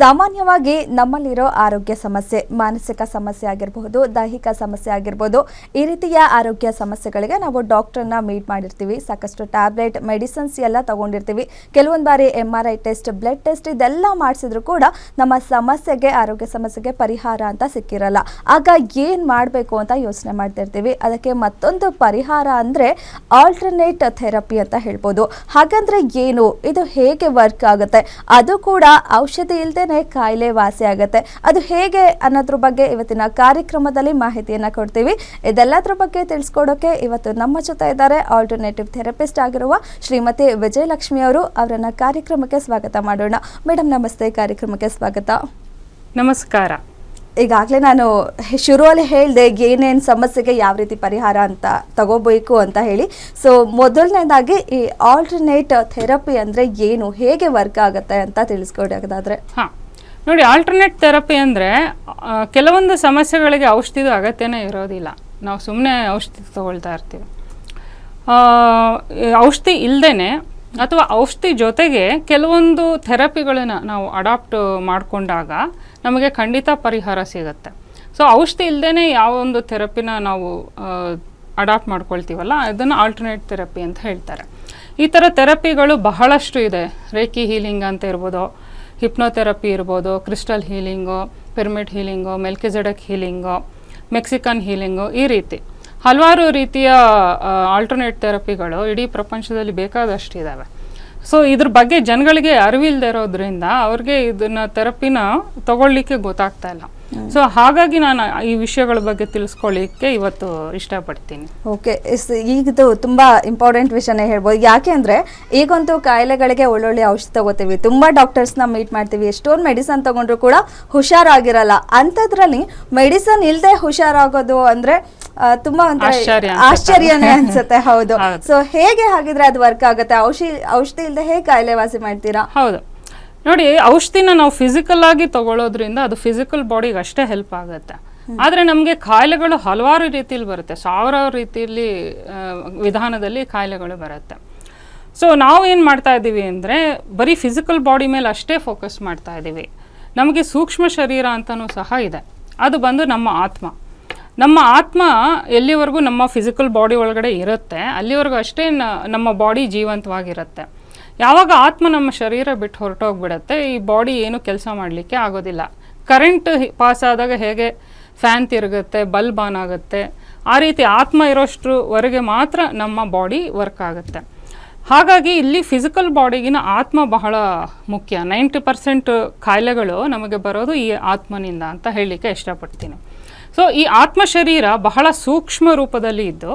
ಸಾಮಾನ್ಯವಾಗಿ ನಮ್ಮಲ್ಲಿರೋ ಆರೋಗ್ಯ ಸಮಸ್ಯೆ, ಮಾನಸಿಕ ಸಮಸ್ಯೆ ಆಗಿರಬಹುದು, ದೈಹಿಕ ಸಮಸ್ಯೆ ಆಗಿರ್ಬೋದು, ಈ ರೀತಿಯ ಆರೋಗ್ಯ ಸಮಸ್ಯೆಗಳಿಗೆ ನಾವು ಡಾಕ್ಟರ್ನ ಮೀಟ್ ಮಾಡಿರ್ತೀವಿ. ಸಾಕಷ್ಟು ಟ್ಯಾಬ್ಲೆಟ್, ಮೆಡಿಸಿನ್ಸ್ ಎಲ್ಲ ತಗೊಂಡಿರ್ತೀವಿ. ಕೆಲವೊಂದು ಬಾರಿ M R I test, blood test ಇದೆಲ್ಲ ಮಾಡಿಸಿದ್ರು ಕೂಡ ನಮ್ಮ ಸಮಸ್ಯೆಗೆ, ಆರೋಗ್ಯ ಸಮಸ್ಯೆಗೆ ಪರಿಹಾರ ಅಂತ ಸಿಕ್ಕಿರಲ್ಲ. ಆಗ ಏನು ಮಾಡಬೇಕು ಅಂತ ಯೋಚನೆ ಮಾಡ್ತಿರ್ತೀವಿ. ಅದಕ್ಕೆ ಮತ್ತೊಂದು ಪರಿಹಾರ ಅಂದರೆ ಆಲ್ಟರ್ನೇಟ್ ಥೆರಪಿ ಅಂತ ಹೇಳ್ಬೋದು. ಹಾಗಂದ್ರೆ ಏನು? ಇದು ಹೇಗೆ ವರ್ಕ್ ಆಗುತ್ತೆ? ಅದು ಕೂಡ ಔಷಧಿ ಇಲ್ದೇನೆ ಕಾಯಿಲೆ ವಾಸಿ ಆಗುತ್ತೆ. ಅದು ಹೇಗೆ ಅನ್ನೋದ್ರ ಬಗ್ಗೆ ಇವತ್ತಿನ ಕಾರ್ಯಕ್ರಮದಲ್ಲಿ ಮಾಹಿತಿಯನ್ನ ಕೊಡ್ತೀವಿ. ಇದೆಲ್ಲದ್ರ ಬಗ್ಗೆ ತಿಳಿಸ್ಕೊಡೋಕೆ ಇವತ್ತು ನಮ್ಮ ಜೊತೆ ಇದ್ದಾರೆ ಆಲ್ಟರ್ನೇಟಿವ್ ಥೆರಪಿಸ್ಟ್ ಆಗಿರುವ ಶ್ರೀಮತಿ ವಿಜಯಲಕ್ಷ್ಮಿ ಅವರು. ಅವರನ್ನ ಕಾರ್ಯಕ್ರಮಕ್ಕೆ ಸ್ವಾಗತ ಮಾಡೋಣ. ಮೇಡಮ್ ನಮಸ್ತೆ. ಕಾರ್ಯಕ್ರಮಕ್ಕೆ ಸ್ವಾಗತ. ನಮಸ್ಕಾರ. ಈಗಾಗಲೇ ನಾನು ಶುರುವಲ್ಲಿ ಹೇಳಿದೆ ಏನೇನು ಸಮಸ್ಯೆಗೆ ಯಾವ ರೀತಿ ಪರಿಹಾರ ಅಂತ ತಗೋಬೇಕು ಅಂತ ಹೇಳಿ. ಸೊ ಮೊದಲನೇದಾಗಿ ಈ ಆಲ್ಟರ್ನೇಟ್ ಥೆರಪಿ ಅಂದರೆ ಏನು, ಹೇಗೆ ವರ್ಕ್ ಆಗುತ್ತೆ ಅಂತ ತಿಳಿಸ್ಕೊಡಿ ಹಾಗಾದರೆ ಹಾಂ, ನೋಡಿ ಆಲ್ಟರ್ನೇಟ್ ಥೆರಪಿ ಅಂದರೆ ಕೆಲವೊಂದು ಸಮಸ್ಯೆಗಳಿಗೆ ಔಷಧಿದು ಅಗತ್ಯನೇ ಇರೋದಿಲ್ಲ. ನಾವು ಸುಮ್ಮನೆ ಔಷಧಿ ತಗೊಳ್ತಾ ಇರ್ತೀವಿ. ಔಷಧಿ ಇಲ್ಲದೇ ಅಥವಾ ಔಷಧಿ ಜೊತೆಗೆ ಕೆಲವೊಂದು ಥೆರಪಿಗಳನ್ನು ನಾವು ಅಡಾಪ್ಟ್ ಮಾಡಿಕೊಂಡಾಗ ನಮಗೆ ಖಂಡಿತ ಪರಿಹಾರ ಸಿಗುತ್ತೆ. ಸೊ ಔಷಧಿ ಇಲ್ಲದೇ ಯಾವ ಒಂದು ಥೆರಪಿನ ನಾವು ಅಡಾಪ್ಟ್ ಮಾಡ್ಕೊಳ್ತೀವಲ್ಲ, ಅದನ್ನು ಆಲ್ಟರ್ನೇಟ್ ಥೆರಪಿ ಅಂತ ಹೇಳ್ತಾರೆ. ಈ ಥರ ಥೆರಪಿಗಳು ಬಹಳಷ್ಟು ಇದೆ. ರೇಕಿ ಹೀಲಿಂಗ್ ಅಂತ ಇರ್ಬೋದು, ಹಿಪ್ನೋಥೆರಪಿ ಇರ್ಬೋದು, crystal healing, pyramid healing, Melchizedek healing, Mexican healing ಈ ರೀತಿ. ಹಲವಾರು ರೀತಿಯ ಆಲ್ಟರ್ನೇಟ್ ಥೆರಪಿಗಳು ಇಡೀ ಪ್ರಪಂಚದಲ್ಲಿ ಬೇಕಾದಷ್ಟಿದ್ದಾವೆ ಸೊ ಇದ್ರ ಬಗ್ಗೆ ಜನಗಳಿಗೆ ಅರಿವಿಲ್ಲದೆ ಇರೋದ್ರಿಂದ ಅವ್ರಿಗೆ ಇದನ್ನ ಥೆರಪಿನ ತಗೊಳ್ಳಿಕ್ಕೆ ಗೊತ್ತಾಗ್ತಾ ಇಲ್ಲ. ಸೊ ಹಾಗಾಗಿ ನಾನು ಈ ವಿಷಯಗಳ ಬಗ್ಗೆ ತಿಳಿಸ್ಕೊಳ್ಳಿಕ್ಕೆ ಇವತ್ತು ಇಷ್ಟಪಡ್ತೀನಿ. ಓಕೆ ಈಗದು ತುಂಬಾ ಇಂಪಾರ್ಟೆಂಟ್ ವಿಷಯನೇ ಹೇಳ್ಬೋದು. ಯಾಕೆ ಅಂದ್ರೆ ಈಗಂತೂ ಕಾಯಿಲೆಗಳಿಗೆ ಒಳ್ಳೊಳ್ಳೆ ಔಷಧಿ ತಗೋತೀವಿ. ತುಂಬಾ ಡಾಕ್ಟರ್ಸ್ನ ಮೀಟ್ ಮಾಡ್ತೀವಿ. ಎಷ್ಟೊಂದು ಮೆಡಿಸನ್ ತೊಗೊಂಡ್ರು ಕೂಡ ಹುಷಾರಾಗಿರಲ್ಲ. ಅಂಥದ್ರಲ್ಲಿ ಮೆಡಿಸನ್ ಇಲ್ಲದೆ ಹುಷಾರಾಗೋದು ಅಂದ್ರೆ ತುಂಬಾ. ಆಶ್ಚರ್ಯನೇ ಅನ್ಸುತ್ತೆ. ಹೌದು. ಹೌದು. ಸೊ ಹೇಗೆ ಹಾಗಿದ್ರೆ ಅದು ವರ್ಕ್ ಆಗುತ್ತೆ? ಔಷಧಿ ಔಷಧಿ ಇಲ್ಲದೆ ಹೇಗೆ ಕಾಯಿಲೆ ವಾಸಿ ಮಾಡ್ತೀರಾ? ಹೌದು. ನೋಡಿ ಔಷಧಿನ ನಾವು ಫಿಸಿಕಲ್ ಆಗಿ ತಗೊಳ್ಳೋದ್ರಿಂದ ಅದು ಫಿಸಿಕಲ್ ಬಾಡಿಗೆ ಅಷ್ಟೇ ಹೆಲ್ಪ್ ಆಗುತ್ತೆ. ಆದರೆ ನಮಗೆ ಕಾಯಿಲೆಗಳು ಹಲವಾರು ರೀತಿಯಲ್ಲಿ ಬರುತ್ತೆ. ಸಾವಿರಾರು ರೀತಿಯಲ್ಲಿ ವಿಧಾನದಲ್ಲಿ ಕಾಯಿಲೆಗಳು ಬರುತ್ತೆ. ಸೊ ನಾವು ಏನು ಮಾಡ್ತಾ ಇದ್ದೀವಿ ಅಂದರೆ ಬರೀ ಫಿಸಿಕಲ್ ಬಾಡಿ ಮೇಲೆ ಅಷ್ಟೇ ಫೋಕಸ್ ಮಾಡ್ತಾ ಇದ್ದೀವಿ. ನಮಗೆ ಸೂಕ್ಷ್ಮ ಶರೀರ ಅಂತಲೂ ಸಹ ಇದೆ. ಅದು ಬಂದು ನಮ್ಮ ಆತ್ಮ. ನಮ್ಮ ಆತ್ಮ ಎಲ್ಲಿವರೆಗೂ ನಮ್ಮ ಫಿಸಿಕಲ್ ಬಾಡಿ ಒಳಗಡೆ ಇರುತ್ತೆ ಅಲ್ಲಿವರೆಗೂ ಅಷ್ಟೇ ನಮ್ಮ ಬಾಡಿ ಜೀವಂತವಾಗಿರುತ್ತೆ. ಯಾವಾಗ ಆತ್ಮ ನಮ್ಮ ಶರೀರ ಬಿಟ್ಟು ಹೊರಟೋಗ್ಬಿಡತ್ತೆ, ಈ ಬಾಡಿ ಏನು ಕೆಲಸ ಮಾಡಲಿಕ್ಕೆ ಆಗೋದಿಲ್ಲ. ಕರೆಂಟ್ ಪಾಸ್ ಆದಾಗ ಹೇಗೆ ಫ್ಯಾನ್ ತಿರುಗುತ್ತೆ ಬಲ್ಬ್ ಆನ್ ಆಗುತ್ತೆ, ಆ ರೀತಿ ಆತ್ಮ ಇರೋಷ್ಟ್ರವರೆಗೆ ಮಾತ್ರ ನಮ್ಮ ಬಾಡಿ ವರ್ಕ್ ಆಗುತ್ತೆ. ಹಾಗಾಗಿ ಇಲ್ಲಿ ಫಿಸಿಕಲ್ ಬಾಡಿಗಿನ ಆತ್ಮ ಬಹಳ ಮುಖ್ಯ. ನೈಂಟಿ ಪರ್ಸೆಂಟ್ ಕಾಯಿಲೆಗಳು ನಮಗೆ ಬರೋದು ಈ ಆತ್ಮನಿಂದ ಅಂತ ಹೇಳಲಿಕ್ಕೆ ಇಷ್ಟಪಡ್ತೀನಿ. ಸೊ ಈ ಆತ್ಮ ಶರೀರ ಬಹಳ ಸೂಕ್ಷ್ಮ ರೂಪದಲ್ಲಿ ಇದ್ದು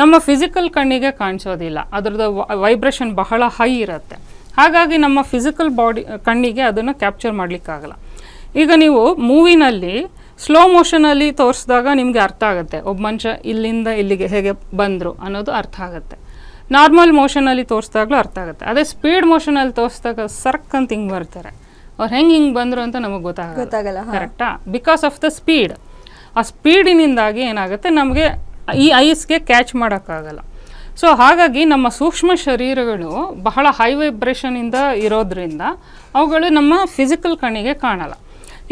ನಮ್ಮ ಫಿಸಿಕಲ್ ಕಣ್ಣಿಗೆ ಕಾಣಿಸೋದಿಲ್ಲ. ಅದರದ್ದು ವೈಬ್ರೇಷನ್ ಬಹಳ ಹೈ ಇರುತ್ತೆ. ಹಾಗಾಗಿ ನಮ್ಮ ಫಿಸಿಕಲ್ ಬಾಡಿ ಕಣ್ಣಿಗೆ ಅದನ್ನು ಕ್ಯಾಪ್ಚರ್ ಮಾಡಲಿಕ್ಕಾಗಲ್ಲ. ಈಗ ನೀವು ಮೂವಿನಲ್ಲಿ ಸ್ಲೋ ಮೋಷನಲ್ಲಿ ತೋರಿಸಿದಾಗ ನಿಮಗೆ ಅರ್ಥ ಆಗುತ್ತೆ. ಒಬ್ಬ ಮನುಷ್ಯ ಇಲ್ಲಿಂದ ಇಲ್ಲಿಗೆ ಹೇಗೆ ಬಂದರು ಅನ್ನೋದು ಅರ್ಥ ಆಗುತ್ತೆ. ನಾರ್ಮಲ್ ಮೋಷನಲ್ಲಿ ತೋರಿಸಿದಾಗಲೂ ಅರ್ಥ ಆಗುತ್ತೆ. ಅದೇ ಸ್ಪೀಡ್ ಮೋಷನಲ್ಲಿ ತೋರಿಸಿದಾಗ ಸರ್ಕ್ ಅಂತ ಹಿಂಗೆ ಬರ್ತಾರೆ. ಅವ್ರು ಹೆಂಗೆ ಹಿಂಗೆ ಬಂದರು ಅಂತ ನಮಗೆ ಗೊತ್ತಾಗಲ್ಲ. ಗೊತ್ತಾಗಲ್ಲ ಕರೆಕ್ಟಾ ಬಿಕಾಸ್ ಆಫ್ ದ ಸ್ಪೀಡ್ ಆ ಸ್ಪೀಡಿನಿಂದಾಗಿ ಏನಾಗುತ್ತೆ? ನಮಗೆ ಈ ಐಸ್ಗೆ ಕ್ಯಾಚ್ ಮಾಡೋಕ್ಕಾಗಲ್ಲ. ಸೊ ಹಾಗಾಗಿ ನಮ್ಮ ಸೂಕ್ಷ್ಮ ಶರೀರಗಳು ಬಹಳ ಹೈ ವೈಬ್ರೇಷನಿಂದ ಇರೋದ್ರಿಂದ ಅವುಗಳು ನಮ್ಮ ಫಿಸಿಕಲ್ ಕಣ್ಣಿಗೆ ಕಾಣಲ್ಲ.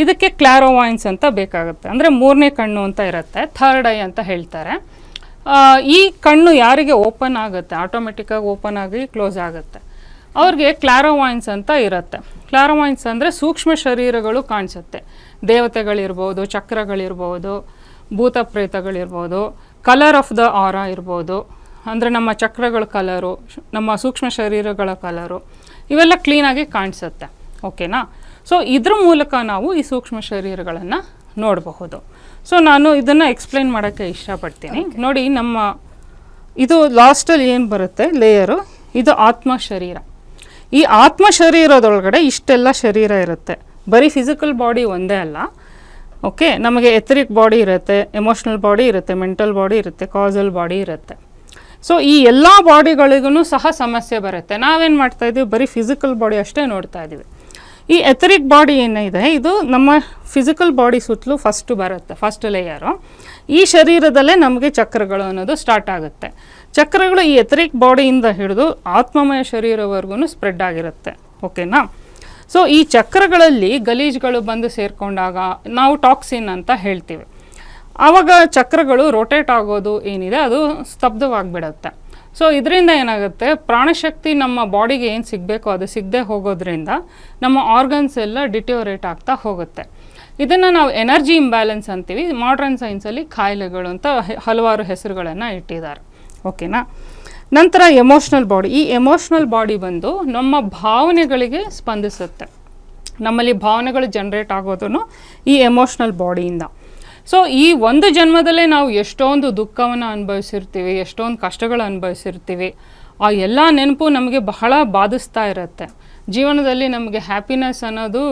ಇದಕ್ಕೆ ಕ್ಲಾರೋವಾಯಿನ್ಸ್ ಅಂತ ಬೇಕಾಗುತ್ತೆ. ಅಂದರೆ ಮೂರನೇ ಕಣ್ಣು ಅಂತ ಇರುತ್ತೆ ಥರ್ಡ್ ಐ ಅಂತ ಹೇಳ್ತಾರೆ. ಈ ಕಣ್ಣು ಯಾರಿಗೆ ಓಪನ್ ಆಗುತ್ತೆ? ಆಟೋಮೆಟಿಕ್ಕಾಗಿ ಓಪನ್ ಆಗಿ ಕ್ಲೋಸ್ ಆಗುತ್ತೆ. ಅವ್ರಿಗೆ ಕ್ಲಾರೋವಾಯಿನ್ಸ್ ಅಂತ ಇರುತ್ತೆ. ಕ್ಲಾರೋವಾಯಿನ್ಸ್ ಅಂದರೆ ಸೂಕ್ಷ್ಮ ಶರೀರಗಳು ಕಾಣಿಸುತ್ತೆ. ದೇವತೆಗಳಿರ್ಬೋದು, ಚಕ್ರಗಳಿರ್ಬೋದು ಭೂತ ಪ್ರೇತಗಳಿರ್ಬೋದು ಕಲರ್ ಆಫ್ ದ ಆರ ಇರ್ಬೋದು. ಅಂದರೆ ನಮ್ಮ ಚಕ್ರಗಳ ಕಲರು ನಮ್ಮ ಸೂಕ್ಷ್ಮ ಶರೀರಗಳ ಕಲರು ಇವೆಲ್ಲ ಕ್ಲೀನಾಗಿ ಕಾಣಿಸುತ್ತೆ. ಓಕೆನಾ ಸೊ ಇದ್ರ ಮೂಲಕ ನಾವು ಈ ಸೂಕ್ಷ್ಮ ಶರೀರಗಳನ್ನು ನೋಡಬಹುದು. ಸೊ ನಾನು ಇದನ್ನು ಎಕ್ಸ್ಪ್ಲೈನ್ ಮಾಡೋಕ್ಕೆ ಇಷ್ಟಪಡ್ತೀನಿ. ನೋಡಿ ನಮ್ಮ ಇದು ಲಾಸ್ಟಲ್ಲಿ ಏನು ಬರುತ್ತೆ? ಲೇಯರು ಇದು ಆತ್ಮ ಶರೀರ. ಈ ಆತ್ಮ ಶರೀರದೊಳಗಡೆ ಇಷ್ಟೆಲ್ಲ ಶರೀರ ಇರುತ್ತೆ. ಬರೀ ಫಿಸಿಕಲ್ ಬಾಡಿ ಒಂದೇ ಅಲ್ಲ. ಓಕೆ ನಮಗೆ ಎಥರಿಕ್ ಬಾಡಿ ಇರುತ್ತೆ ಎಮೋಷ್ನಲ್ ಬಾಡಿ ಇರುತ್ತೆ ಮೆಂಟಲ್ ಬಾಡಿ ಇರುತ್ತೆ ಕಾಸಲ್ ಬಾಡಿ ಇರುತ್ತೆ. ಸೊ ಈ ಎಲ್ಲ ಬಾಡಿಗಳಿಗೂ ಸಹ ಸಮಸ್ಯೆ ಬರುತ್ತೆ. ನಾವೇನು ಮಾಡ್ತಾ ಇದ್ದೀವಿ ಬರೀ ಫಿಸಿಕಲ್ ಬಾಡಿ ಅಷ್ಟೇ ನೋಡ್ತಾ ಇದ್ದೀವಿ ಈ ಎಥರಿಕ್ ಬಾಡಿ ಏನಿದೆ? ಇದು ನಮ್ಮ ಫಿಸಿಕಲ್ ಬಾಡಿ ಸುತ್ತಲೂ ಫಸ್ಟು ಬರುತ್ತೆ ಫಸ್ಟ್ ಲೇಯರು ಈ ಶರೀರದಲ್ಲೇ ನಮಗೆ ಚಕ್ರಗಳು ಅನ್ನೋದು ಸ್ಟಾರ್ಟ್ ಆಗುತ್ತೆ. ಚಕ್ರಗಳು ಈ ಎಥರಿಕ್ ಬಾಡಿಯಿಂದ ಹಿಡಿದು ಆತ್ಮಮಯ ಶರೀರವರೆಗೂ ಸ್ಪ್ರೆಡ್ ಆಗಿರುತ್ತೆ. ಓಕೆನಾ ಸೊ ಈ ಚಕ್ರಗಳಲ್ಲಿ ಗಲೀಜುಗಳು ಬಂದು ಸೇರಿಕೊಂಡಾಗ ನಾವು ಟಾಕ್ಸಿನ್ ಅಂತ ಹೇಳ್ತೀವಿ. ಆವಾಗ ಚಕ್ರಗಳು ರೊಟೇಟ್ ಆಗೋದು ಏನಿದೆ ಅದು ಸ್ತಬ್ಧವಾಗಿಬಿಡುತ್ತೆ. ಸೊ ಇದರಿಂದ ಏನಾಗುತ್ತೆ? ಪ್ರಾಣಶಕ್ತಿ ನಮ್ಮ ಬಾಡಿಗೆ ಏನು ಸಿಗಬೇಕು? ಅದು ಸಿಗದೆ ಹೋಗೋದ್ರಿಂದ ನಮ್ಮ ಆರ್ಗನ್ಸ್ ಎಲ್ಲ ಡಿಟೋರೇಟ್ ಆಗ್ತಾ ಹೋಗುತ್ತೆ. ಇದನ್ನು ನಾವು ಎನರ್ಜಿ ಇಂಬ್ಯಾಲೆನ್ಸ್ ಅಂತೀವಿ. ಮಾಡ್ರನ್ ಸೈನ್ಸಲ್ಲಿ ಖಾಯಿಲೆಗಳು ಅಂತ ಹಲವಾರು ಹೆಸರುಗಳನ್ನು ಇಟ್ಟಿದ್ದಾರೆ. ಓಕೆನಾ ನಂತರ ಎಮೋಷ್ನಲ್ ಬಾಡಿ ಈ ಎಮೋಷ್ನಲ್ ಬಾಡಿ ಬಂದು ನಮ್ಮ ಭಾವನೆಗಳಿಗೆ ಸ್ಪಂದಿಸುತ್ತೆ. ನಮ್ಮಲ್ಲಿ ಭಾವನೆಗಳು ಜನ್ರೇಟ್ ಆಗೋದನ್ನು ಈ ಎಮೋಷ್ನಲ್ ಬಾಡಿಯಿಂದ ಸೊ ಈ ಒಂದು ಜನ್ಮದಲ್ಲೇ ನಾವು ಎಷ್ಟೊಂದು ದುಃಖವನ್ನು ಅನುಭವಿಸಿರ್ತೀವಿ, ಎಷ್ಟೊಂದು ಕಷ್ಟಗಳು ಅನುಭವಿಸಿರ್ತೀವಿ, ಆ ಎಲ್ಲ ನೆನಪು ನಮಗೆ ಬಹಳ ಬಾಧಿಸ್ತಾ ಇರುತ್ತೆ. ಜೀವನದಲ್ಲಿ ನಮಗೆ ಹ್ಯಾಪಿನೆಸ್ ಅನ್ನೋದು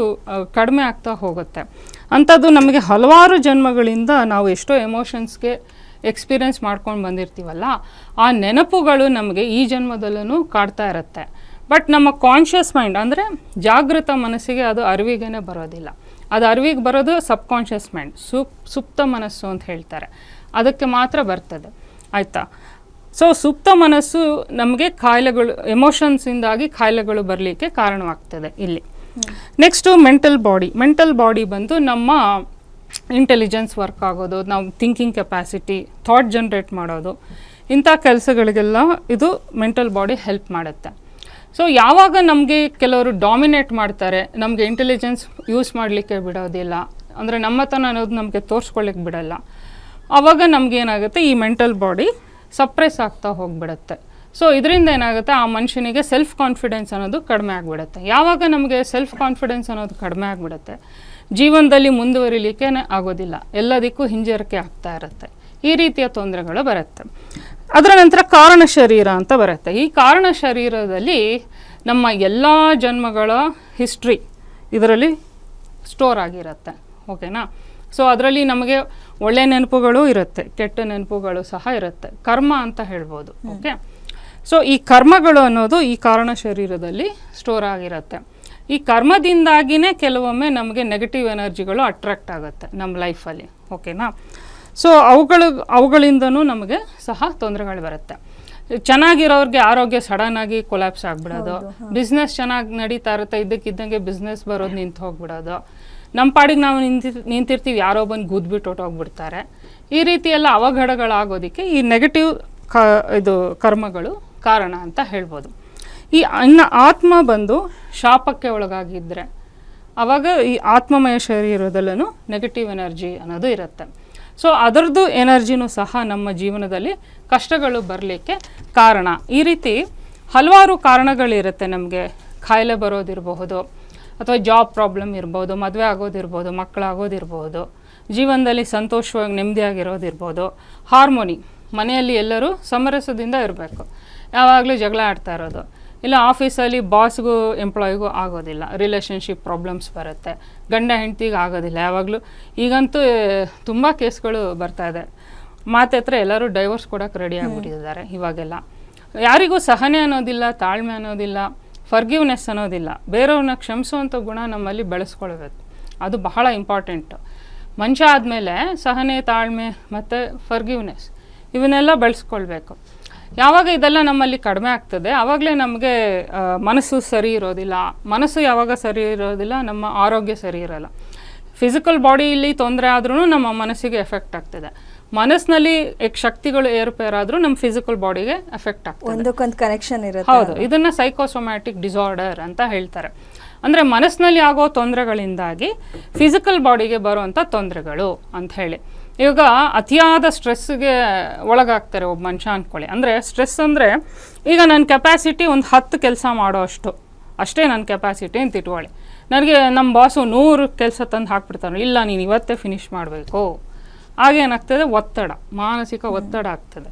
ಕಡಿಮೆ ಆಗ್ತಾ ಹೋಗುತ್ತೆ. ಅಂಥದ್ದು ನಮಗೆ ಹಲವಾರು ಜನ್ಮಗಳಿಂದ ನಾವು ಎಷ್ಟೋ ಎಮೋಷನ್ಸ್ಗೆ ಎಕ್ಸ್ಪೀರಿಯೆನ್ಸ್ ಮಾಡ್ಕೊಂಡು ಬಂದಿರ್ತೀವಲ್ಲ ಆ ನೆನಪುಗಳು ನಮಗೆ ಈ ಜನ್ಮದಲ್ಲೂ ಕಾಡ್ತಾ ಇರುತ್ತೆ. ಬಟ್ ನಮ್ಮ ಕಾನ್ಷಿಯಸ್ ಮೈಂಡ್ ಅಂದರೆ ಜಾಗೃತ ಮನಸ್ಸಿಗೆ ಅದು ಅರಿವಿಗೇ ಬರೋದಿಲ್ಲ. ಅದು ಅರಿವಿಗೆ ಬರೋದು ಸಬ್ ಕಾನ್ಷಿಯಸ್ ಮೈಂಡ್ ಸುಪ್ ಸುಪ್ತ ಮನಸ್ಸು ಅಂತ ಹೇಳ್ತಾರೆ. ಅದಕ್ಕೆ ಮಾತ್ರ ಬರ್ತದೆ. ಆಯಿತಾ? ಸೊ ಸುಪ್ತ ಮನಸ್ಸು ನಮಗೆ ಕಾಯಿಲೆಗಳು ಎಮೋಷನ್ಸಿಂದಾಗಿ ಕಾಯಿಲೆಗಳು ಬರಲಿಕ್ಕೆ ಕಾರಣವಾಗ್ತದೆ ಇಲ್ಲಿ. Next mental body mental body ಬಂದು ನಮ್ಮ ಇಂಟೆಲಿಜೆನ್ಸ್ ವರ್ಕ್ ಆಗೋದು, ನಾವು ಥಿಂಕಿಂಗ್ ಕೆಪಾಸಿಟಿ ಥಾಟ್ ಜನ್ರೇಟ್ ಮಾಡೋದು, ಇಂಥ ಕೆಲಸಗಳಿಗೆಲ್ಲ ಇದು ಮೆಂಟಲ್ ಬಾಡಿ ಹೆಲ್ಪ್ ಮಾಡುತ್ತೆ. ಸೊ ಯಾವಾಗ ನಮಗೆ ಕೆಲವರು ಡಾಮಿನೇಟ್ ಮಾಡ್ತಾರೆ, ನಮಗೆ ಇಂಟೆಲಿಜೆನ್ಸ್ ಯೂಸ್ ಮಾಡಲಿಕ್ಕೆ ಬಿಡೋದಿಲ್ಲ, ಅಂದರೆ ನಮ್ಮತನ ಅನ್ನೋದು ನಮಗೆ ತೋರಿಸ್ಕೊಳ್ಳಿಕ್ಕೆ ಬಿಡಲ್ಲ ಆವಾಗ ನಮಗೇನಾಗುತ್ತೆ ಈ ಮೆಂಟಲ್ ಬಾಡಿ ಸಪ್ರೆಸ್ ಆಗ್ತಾ ಹೋಗ್ಬಿಡುತ್ತೆ. ಸೊ ಇದರಿಂದ ಏನಾಗುತ್ತೆ? ಆ ಮನುಷ್ಯನಿಗೆ ಸೆಲ್ಫ್ ಕಾನ್ಫಿಡೆನ್ಸ್ ಅನ್ನೋದು ಕಡಿಮೆ ಆಗಿಬಿಡುತ್ತೆ. ಯಾವಾಗ ನಮಗೆ ಸೆಲ್ಫ್ ಕಾನ್ಫಿಡೆನ್ಸ್ ಅನ್ನೋದು ಕಡಿಮೆ ಆಗಿಬಿಡುತ್ತೆ? ಜೀವನದಲ್ಲಿ ಮುಂದುವರಿಲಿಕ್ಕೆ ಆಗೋದಿಲ್ಲ. ಎಲ್ಲದಕ್ಕೂ ಹಿಂಜರಿಕೆ ಆಗ್ತಾ ಇರುತ್ತೆ. ಈ ರೀತಿಯ ತೊಂದರೆಗಳು ಬರುತ್ತೆ. ಅದರ ನಂತರ ಕಾರಣ ಶರೀರ ಅಂತ ಬರುತ್ತೆ. ಈ ಕಾರಣ ಶರೀರದಲ್ಲಿ ನಮ್ಮ ಎಲ್ಲ ಜನ್ಮಗಳ ಹಿಸ್ಟ್ರಿ ಇದರಲ್ಲಿ ಸ್ಟೋರ್ ಆಗಿರುತ್ತೆ. ಓಕೆನಾ ಸೊ ಅದರಲ್ಲಿ ನಮಗೆ ಒಳ್ಳೆ ನೆನಪುಗಳು ಇರುತ್ತೆ. ಕೆಟ್ಟ ನೆನಪುಗಳು ಸಹ ಇರುತ್ತೆ. ಕರ್ಮ ಅಂತ ಹೇಳ್ಬೋದು. ಓಕೆ ಸೊ ಈ ಕರ್ಮಗಳು ಅನ್ನೋದು ಈ ಕಾರಣ ಶರೀರದಲ್ಲಿ ಸ್ಟೋರ್ ಆಗಿರುತ್ತೆ. ಈ ಕರ್ಮದಿಂದಾಗಿನೇ ಕೆಲವೊಮ್ಮೆ ನಮಗೆ ನೆಗೆಟಿವ್ ಎನರ್ಜಿಗಳು ಅಟ್ರಾಕ್ಟ್ ಆಗುತ್ತೆ ನಮ್ಮ ಲೈಫಲ್ಲಿ ಓಕೆನಾ ಸೊ ಅವುಗಳು ಅವುಗಳಿಂದನೂ ನಮಗೆ ಸಹ ತೊಂದರೆಗಳು ಬರುತ್ತೆ. ಚೆನ್ನಾಗಿರೋರಿಗೆ ಆರೋಗ್ಯ ಸಡನ್ ಆಗಿ ಕೊಲ್ಯಾಪ್ಸ್ ಆಗಿಬಿಡೋದು. ಬಿಸ್ನೆಸ್ ಚೆನ್ನಾಗಿ ನಡೀತಾ ಇರುತ್ತೆ ಇದ್ದಕ್ಕಿದ್ದಂಗೆ ಬಿಸ್ನೆಸ್ ಬರೋದು ನಿಂತು ಹೋಗ್ಬಿಡೋದು. ನಮ್ಮ ಪಾಡಿಗೆ ನಾವು ನಿಂತಿ ನಿಂತಿರ್ತೀವಿ ಯಾರೋ ಬಂದು ಗುದ್ಬಿಟ್ಟು ಹೊಟ್ಟೋಗ್ಬಿಡ್ತಾರೆ ಈ ರೀತಿ ಎಲ್ಲ ಅವಘಡಗಳಾಗೋದಕ್ಕೆ ಈ ನೆಗೆಟಿವ್ ಕ ಇದು ಕರ್ಮಗಳು ಕಾರಣ ಅಂತ ಹೇಳ್ಬೋದು. ಈ ಇನ್ನು ಆತ್ಮ ಬಂದು ಶಾಪಕ್ಕೆ ಒಳಗಾಗಿದ್ದರೆ ಆವಾಗ ಈ ಆತ್ಮಮಯ ಶರೀರದಲ್ಲೂ ನೆಗೆಟಿವ್ ಎನರ್ಜಿ ಅನ್ನೋದು ಇರುತ್ತೆ. ಸೊ ಅದರದ್ದು ಎನರ್ಜಿನೂ ಸಹ ನಮ್ಮ ಜೀವನದಲ್ಲಿ ಕಷ್ಟಗಳು ಬರಲಿಕ್ಕೆ ಕಾರಣ. ಈ ರೀತಿ ಹಲವಾರು ಕಾರಣಗಳಿರುತ್ತೆ ನಮಗೆ. ಖಾಯಿಲೆ ಬರೋದಿರಬಹುದು, ಅಥವಾ ಜಾಬ್ ಪ್ರಾಬ್ಲಮ್ ಇರ್ಬೋದು, ಮದುವೆ ಆಗೋದಿರ್ಬೋದು, ಮಕ್ಕಳಾಗೋದಿರ್ಬೋದು, ಜೀವನದಲ್ಲಿ ಸಂತೋಷವಾಗಿ ನೆಮ್ಮದಿಯಾಗಿರೋದಿರ್ಬೋದು ಹಾರ್ಮೋನಿ ಮನೆಯಲ್ಲಿ ಎಲ್ಲರೂ ಸಮರಸದಿಂದ ಇರಬೇಕು. ಯಾವಾಗಲೂ ಜಗಳ ಆಡ್ತಾ ಇರೋದು. ಇಲ್ಲ ಆಫೀಸಲ್ಲಿ ಬಾಸ್ಗೂ ಎಂಪ್ಲಾಯಿಗೂ ಆಗೋದಿಲ್ಲ. ರಿಲೇಷನ್ಶಿಪ್ ಪ್ರಾಬ್ಲಮ್ಸ್ ಬರುತ್ತೆ. ಗಂಡ ಹೆಂಡ್ತಿಗೆ ಆಗೋದಿಲ್ಲ ಯಾವಾಗಲೂ. ಈಗಂತೂ ತುಂಬ ಕೇಸ್ಗಳು ಬರ್ತಾ ಇದೆ. ಮಾತೆತ್ರ ಎಲ್ಲರೂ ಡೈವರ್ಸ್ ಕೊಡೋಕೆ ರೆಡಿ ಆಗಿಬಿಟ್ಟಿದ್ದಾರೆ ಇವಾಗೆಲ್ಲ. ಯಾರಿಗೂ ಸಹನೆ ಅನ್ನೋದಿಲ್ಲ ತಾಳ್ಮೆ ಅನ್ನೋದಿಲ್ಲ ಫರ್ಗಿವ್ನೆಸ್ ಅನ್ನೋದಿಲ್ಲ. ಬೇರೆಯವ್ರನ್ನ ಕ್ಷಮಿಸುವಂಥ ಗುಣ ನಮ್ಮಲ್ಲಿ ಬೆಳೆಸ್ಕೊಳ್ಬೇಕು. ಅದು ಬಹಳ ಇಂಪಾರ್ಟೆಂಟು ಮನುಷ್ಯ ಆದಮೇಲೆ ಸಹನೆ ತಾಳ್ಮೆ ಮತ್ತು ಫರ್ಗಿವ್ನೆಸ್ ಇವನ್ನೆಲ್ಲ ಬೆಳೆಸ್ಕೊಳ್ಬೇಕು. ಯಾವಾಗ ಇದೆಲ್ಲ ನಮ್ಮಲ್ಲಿ ಕಡಿಮೆ ಆಗ್ತದೆ ಆವಾಗಲೇ ನಮಗೆ ಮನಸ್ಸು ಸರಿ ಇರೋದಿಲ್ಲ. ಮನಸ್ಸು ಯಾವಾಗ ಸರಿ ಇರೋದಿಲ್ಲ ನಮ್ಮ ಆರೋಗ್ಯ ಸರಿ ಇರೋಲ್ಲ. ಫಿಸಿಕಲ್ ಬಾಡಿಯಲ್ಲಿ ತೊಂದರೆ ಆದ್ರೂ ನಮ್ಮ ಮನಸ್ಸಿಗೆ ಎಫೆಕ್ಟ್ ಆಗ್ತದೆ. ಮನಸ್ಸಿನಲ್ಲಿ ಎಕ್ ಶಕ್ತಿಗಳು ಏರುಪೇರಾದ್ರೂ ನಮ್ಮ ಫಿಸಿಕಲ್ ಬಾಡಿಗೆ ಎಫೆಕ್ಟ್ ಆಗ್ತದೆ. ಒಂದಕ್ಕೊಂದು ಕನೆಕ್ಷನ್ ಇರುತ್ತೆ ಹೌದು ಇದನ್ನ ಸೈಕೋಸೊಮ್ಯಾಟಿಕ್ ಡಿಸಾರ್ಡರ್ ಅಂತ ಹೇಳ್ತಾರೆ. ಅಂದರೆ ಮನಸ್ಸಿನಲ್ಲಿ ಆಗೋ ತೊಂದರೆಗಳಿಂದಾಗಿ ಫಿಸಿಕಲ್ ಬಾಡಿಗೆ ಬರುವಂಥ ತೊಂದರೆಗಳು ಅಂತ ಹೇಳಿ. ಇವಾಗ ಅತಿಯಾದ ಸ್ಟ್ರೆಸ್ಗೆ ಒಳಗಾಗ್ತಾರೆ ಒಬ್ಬ ಮನುಷ್ಯ ಅಂದ್ಕೊಳ್ಳಿ ಅಂದರೆ ಸ್ಟ್ರೆಸ್ ಅಂದರೆ ಈಗ ನನ್ನ ಕೆಪ್ಯಾಸಿಟಿ ಒಂದು ಹತ್ತು ಕೆಲಸ ಮಾಡೋ ಅಷ್ಟು. ಅಷ್ಟೇ ನನ್ನ ಕೆಪಾಸಿಟಿ ಅಂತ ಇಟ್ಕೊಳ್ಳಿ. ನನಗೆ ನಮ್ಮ ಬಾಸು ನೂರು ಕೆಲಸ ತಂದು ಹಾಕ್ಬಿಡ್ತಾರೆ ಇಲ್ಲ, ನೀನು ಇವತ್ತೇ ಫಿನಿಷ್ ಮಾಡಬೇಕು. ಆಗೇನಾಗ್ತದೆ ಒತ್ತಡ. ಮಾನಸಿಕ ಒತ್ತಡ ಆಗ್ತದೆ.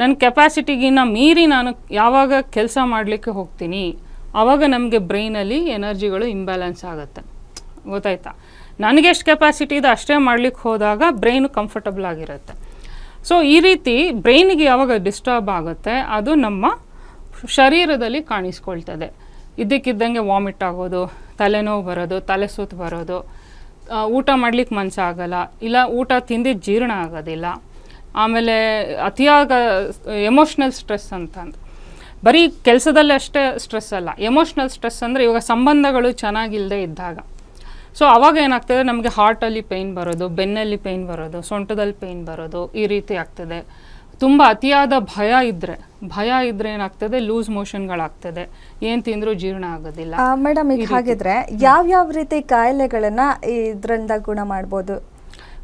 ನನ್ನ ಕೆಪಾಸಿಟಿಗಿನ್ನ ಮೀರಿ ನಾನು ಯಾವಾಗ ಕೆಲಸ ಮಾಡಲಿಕ್ಕೆ ಹೋಗ್ತೀನಿ ಆವಾಗ ನಮಗೆ ಬ್ರೈನಲ್ಲಿ ಎನರ್ಜಿಗಳು ಇಂಬ್ಯಾಲೆನ್ಸ್ ಆಗುತ್ತೆ. ಗೊತ್ತಾಯ್ತಾ? ನನಗೆ ಎಷ್ಟು ಕೆಪಾಸಿಟಿ ಇದೆ ಅಷ್ಟೇ ಮಾಡ್ಲಿಕ್ಕೆ ಹೋದಾಗ ಬ್ರೈನ್ ಕಂಫರ್ಟಬಲ್ ಆಗಿರುತ್ತೆ. ಸೊ ಈ ರೀತಿ ಬ್ರೈನಿಗೆ ಯಾವಾಗ ಡಿಸ್ಟರ್ಬ್ ಆಗುತ್ತೆ, ಅದು ನಮ್ಮ ಶರೀರದಲ್ಲಿ ಕಾಣಿಸ್ಕೊಳ್ತದೆ. ಇದ್ದಕ್ಕಿದ್ದಂಗೆ ವಾಮಿಟ್ ಆಗೋದು, ತಲೆನೋವು ಬರೋದು, ತಲೆ ಸುತ್ತು ಬರೋದು ಊಟ ಮಾಡ್ಲಿಕ್ಕೆ ಮನಸ್ಸಾಗಲ್ಲ ಇಲ್ಲ ಊಟ ತಿಂದು ಜೀರ್ಣ ಆಗೋದಿಲ್ಲ. ಆಮೇಲೆ ಅತಿಯಾದ ಎಮೋಷ್ನಲ್ ಸ್ಟ್ರೆಸ್ ಅಂತ ಅಂದು. ಬರೀ ಕೆಲಸದಲ್ಲಿ ಅಷ್ಟೇ ಸ್ಟ್ರೆಸ್ ಅಲ್ಲ. ಎಮೋಷ್ನಲ್ ಸ್ಟ್ರೆಸ್ ಅಂದರೆ ಇವಾಗ ಸಂಬಂಧಗಳು ಚೆನ್ನಾಗಿಲ್ಲದೆ ಇದ್ದಾಗ. ಸೊ ಅವಾಗ ಏನಾಗ್ತದೆ? ನಮಗೆ ಹಾರ್ಟಲ್ಲಿ ಪೇಯ್ನ್ ಬರೋದು ಬೆನ್ನಲ್ಲಿ ಪೇಯ್ನ್ ಬರೋದು ಸೊಂಟದಲ್ಲಿ ಪೇಯ್ನ್ ಬರೋದು ಈ ರೀತಿ ಆಗ್ತದೆ. ತುಂಬ ಅತಿಯಾದ ಭಯ ಇದ್ದರೆ ಭಯ ಇದ್ದರೆ ಏನಾಗ್ತದೆ? ಲೂಸ್ ಮೋಷನ್ಗಳಾಗ್ತದೆ ಏನು ತಿಂದರೂ ಜೀರ್ಣ ಆಗೋದಿಲ್ಲ. ಮೇಡಮ್ ಈಗ ಹಾಗಿದ್ರೆ ಯಾವ್ಯಾವ ರೀತಿ ಕಾಯಿಲೆಗಳನ್ನ ಇದರಿಂದ ಗುಣ ಮಾಡ್ಬೋದು?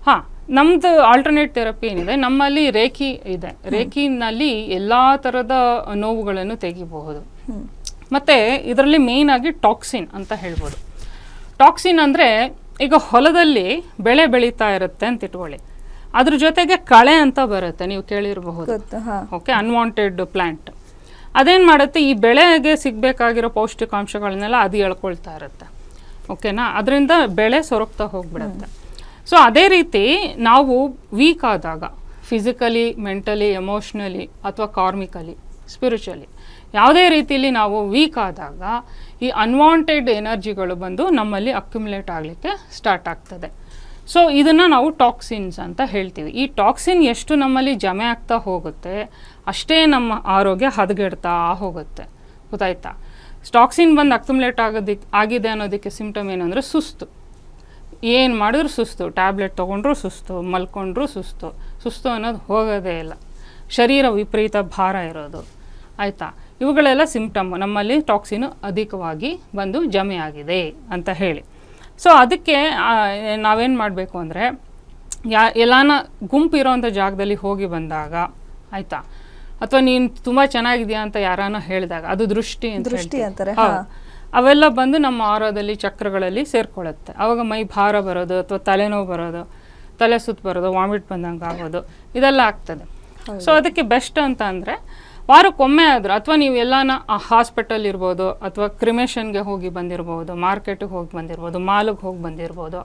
ಹಾ ನಮ್ಮದು ಆಲ್ಟರ್ನೇಟ್ ಥೆರಪಿ ಏನಿದೆ? ನಮ್ಮಲ್ಲಿ ರೇಖಿ ಇದೆ. ರೇಖಿನಲ್ಲಿ ಎಲ್ಲ ತರದ ನೋವುಗಳನ್ನು ತೆಗಿಬಹುದು. ಮತ್ತೆ ಮತ್ತು ಇದರಲ್ಲಿ ಮೇನ್ ಆಗಿ ಟಾಕ್ಸಿನ್ ಅಂತ ಹೇಳ್ಬೋದು. ಟಾಕ್ಸಿನ್ ಅಂದರೆ ಈಗ ಹೊಲದಲ್ಲಿ ಬೆಳೆ ಬೆಳೀತಾ ಇರುತ್ತೆ ಅಂತ ಇಟ್ಕೊಳ್ಳಿ. ಅದ್ರ ಜೊತೆಗೆ ಕಳೆ ಅಂತ ಬರುತ್ತೆ ನೀವು ಕೇಳಿರಬಹುದು. ಓಕೆ ಅನ್ವಾಂಟೆಡ್ ಪ್ಲ್ಯಾಂಟ್ ಅದೇನು ಮಾಡುತ್ತೆ ಈ ಬೆಳೆಗೆ ಸಿಗಬೇಕಾಗಿರೋ ಪೌಷ್ಟಿಕಾಂಶಗಳನ್ನೆಲ್ಲ ಅದು ಎಳ್ಕೊಳ್ತಾ ಇರುತ್ತೆ. ಓಕೆನಾ? ಅದರಿಂದ ಬೆಳೆ ಸೊರಗ್ತಾ ಹೋಗ್ಬಿಡುತ್ತೆ. ಸೊ ಅದೇ ರೀತಿ ನಾವು ವೀಕ್ ಆದಾಗ ಫಿಸಿಕಲಿ ಮೆಂಟಲಿ ಎಮೋಷ್ನಲಿ ಅಥವಾ ಕಾರ್ಮಿಕಲಿ ಸ್ಪಿರಿಚುವಲಿ ಯಾವುದೇ ರೀತಿಯಲ್ಲಿ ನಾವು ವೀಕ್ ಆದಾಗ ಈ ಅನ್ವಾಂಟೆಡ್ ಎನರ್ಜಿಗಳು ಬಂದು ನಮ್ಮಲ್ಲಿ ಅಕ್ಯುಮುಲೇಟ್ ಆಗಲಿಕ್ಕೆ ಸ್ಟಾರ್ಟ್ ಆಗ್ತದೆ. ಸೊ ಇದನ್ನು ನಾವು ಟಾಕ್ಸಿನ್ಸ್ ಅಂತ ಹೇಳ್ತೀವಿ. ಈ ಟಾಕ್ಸಿನ್ ಎಷ್ಟು ನಮ್ಮಲ್ಲಿ ಜಮೆ ಆಗ್ತಾ ಹೋಗುತ್ತೆ, ಅಷ್ಟೇ ನಮ್ಮ ಆರೋಗ್ಯ ಹದಗೆಡ್ತಾ ಹೋಗುತ್ತೆ. ಗೊತ್ತಾಯ್ತಾ? ಟಾಕ್ಸಿನ್ ಬಂದು ಅಕ್ಯುಮುಲೇಟ್ ಆಗೋದಕ್ಕೆ ಆಗಿದೆ ಅನ್ನೋದಕ್ಕೆ ಸಿಂಪ್ಟಮ್ ಏನಂದರೆ ಸುಸ್ತು. ಏನು ಮಾಡಿದ್ರು ಸುಸ್ತು ಟ್ಯಾಬ್ಲೆಟ್ ತೊಗೊಂಡ್ರು ಸುಸ್ತು, ಮಲ್ಕೊಂಡ್ರೂ ಸುಸ್ತು. ಸುಸ್ತು ಅನ್ನೋದು ಹೋಗೋದೇ ಇಲ್ಲ. ಶರೀರ ವಿಪರೀತ ಭಾರ ಇರೋದು. ಆಯಿತಾ? ಇವುಗಳೆಲ್ಲ ಸಿಂಪ್ಟಮ್ ನಮ್ಮಲ್ಲಿ ಟಾಕ್ಸಿನ್ ಅಧಿಕವಾಗಿ ಬಂದು ಜಮೆ ಆಗಿದೆ ಅಂತ ಹೇಳಿ. ಸೊ ಅದಕ್ಕೆ ನಾವೇನು ಮಾಡಬೇಕು ಅಂದರೆ ಯಾ ಎಲ್ಲಾನ ಗುಂಪು ಇರೋವಂಥ ಜಾಗದಲ್ಲಿ ಹೋಗಿ ಬಂದಾಗ ಆಯಿತಾ? ಅಥವಾ ನೀನು ತುಂಬ ಚೆನ್ನಾಗಿದೆಯಾ ಅಂತ ಯಾರಾನ ಹೇಳಿದಾಗ ಅದು ದೃಷ್ಟಿ ಅಂತ ದೃಷ್ಟಿ ಅಂತಾರೆ. ಅವೆಲ್ಲ ಬಂದು ನಮ್ಮ ಆರೋದಲ್ಲಿ ಚಕ್ರಗಳಲ್ಲಿ ಸೇರ್ಕೊಳ್ಳುತ್ತೆ. ಅವಾಗ ಮೈ ಭಾರ ಬರೋದು ಅಥವಾ ತಲೆನೋವು ಬರೋದು ತಲೆ ಸುತ್ತ ಬರೋದು ವಾಮಿಟ್ ಬಂದಂಗೆ ಆಗೋದು ಇದೆಲ್ಲ ಆಗ್ತದೆ. ಸೊ ಅದಕ್ಕೆ ಬೆಸ್ಟ್ ಅಂತ ಅಂದರೆ ವಾರಕ್ಕೊಮ್ಮೆ ಆದರೂ, ಅಥವಾ ನೀವು ಎಲ್ಲಾನ ಹಾಸ್ಪಿಟಲ್ ಇರ್ಬೋದು, ಅಥವಾ ಕ್ರಿಮೇಷನ್ಗೆ ಹೋಗಿ ಬಂದಿರ್ಬೋದು ಮಾರ್ಕೆಟಿಗೆ ಹೋಗಿ ಬಂದಿರ್ಬೋದು, ಮಾಲಿಗೆ ಹೋಗಿ ಬಂದಿರ್ಬೋದು,